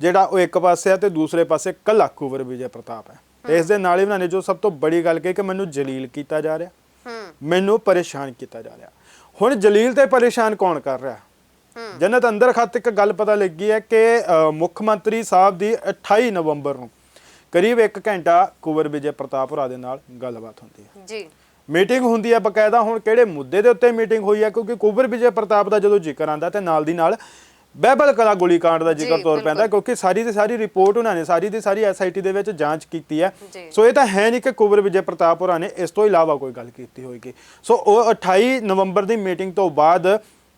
ਜਿਹੜਾ ਉਹ ਇੱਕ ਪਾਸੇ ਆ ਤੇ ਦੂਸਰੇ ਪਾਸੇ ਕੱਲਾ ਕੁਵਰ ਵਿਜੇ ਪ੍ਰਤਾਪ ਹੈ। ਤੇ ਇਸ ਦੇ ਨਾਲ ਹੀ ਉਹਨਾਂ ਨੇ ਜੋ ਸਭ ਤੋਂ ਬੜੀ ਗੱਲ ਕਹੀ ਕਿ ਮੈਨੂੰ ਜਲੀਲ ਕੀਤਾ ਜਾ ਰਿਹਾ। ਮੈਨੂੰ ਪਰੇਸ਼ਾਨ ਕੀਤਾ ਜਾ ਰਿਹਾ। ਹੁਣ ਜਲੀਲ ਤੇ ਪਰੇਸ਼ਾਨ ਕੌਣ ਕਰ ਰਿਹਾ? ਜਨਤ ਅੰਦਰ ਖਾਤ ਇੱਕ ਗੱਲ ਪਤਾ ਲੱਗੀ ਹੈ ਕਿ ਮੁੱਖ ਮੰਤਰੀ ਸਾਹਿਬ ਦੀ 28 ਨਵੰਬਰ ਨੂੰ ਕਰੀਬ 1 ਘੰਟਾ ਕੁਵਰ ਵਿਜੇ ਪ੍ਰਤਾਪ ਹੋਰਾਂ ਦੇ ਨਾਲ ਗੱਲਬਾਤ ਹੁੰਦੀ ਹੈ। ਜੀ। ਮੀਟਿੰਗ ਹੁੰਦੀ ਹੈ ਬਕਾਇਦਾ। ਹੁਣ ਕਿਹੜੇ ਮੁੱਦੇ ਦੇ ਉੱਤੇ ਮੀਟਿੰਗ ਹੋਈ ਹੈ? ਕਿਉਂਕਿ ਕੁਵਰ ਵਿਜੇ ਪ੍ਰਤਾਪ ਦਾ ਜਦੋਂ ਜ਼ਿਕਰ ਆਂਦਾ ਤੇ ਨਾਲ ਦੀ ਨਾਲ ਬਹਿਬਲ ਕਲਾ ਗੋਲੀकांड ਦਾ ਜ਼ਿਕਰ ਤੌਰ ਪੈਂਦਾ। ਕਿਉਂਕਿ ਸਾਰੀ ਦੀ ਸਾਰੀ ਰਿਪੋਰਟ ਉਹਨਾਂ ਨੇ ਸਾਰੀ ਦੀ ਸਾਰੀ ਐਸਆਈਟੀ ਦੇ ਵਿੱਚ ਜਾਂਚ ਕੀਤੀ ਹੈ। ਸੋ ਇਹ ਤਾਂ ਹੈ ਨਹੀਂ ਕਿ ਕੁਵਰ ਵਿਜੇ ਪ੍ਰਤਾਪ ਹੋਰਾਂ ਨੇ ਇਸ ਤੋਂ ਇਲਾਵਾ ਕੋਈ ਗੱਲ ਕੀਤੀ ਹੋਏਗੀ। ਸੋ ਉਹ 28 ਨਵੰਬਰ ਦੀ ਮੀਟਿੰਗ ਤੋਂ ਬਾਅਦ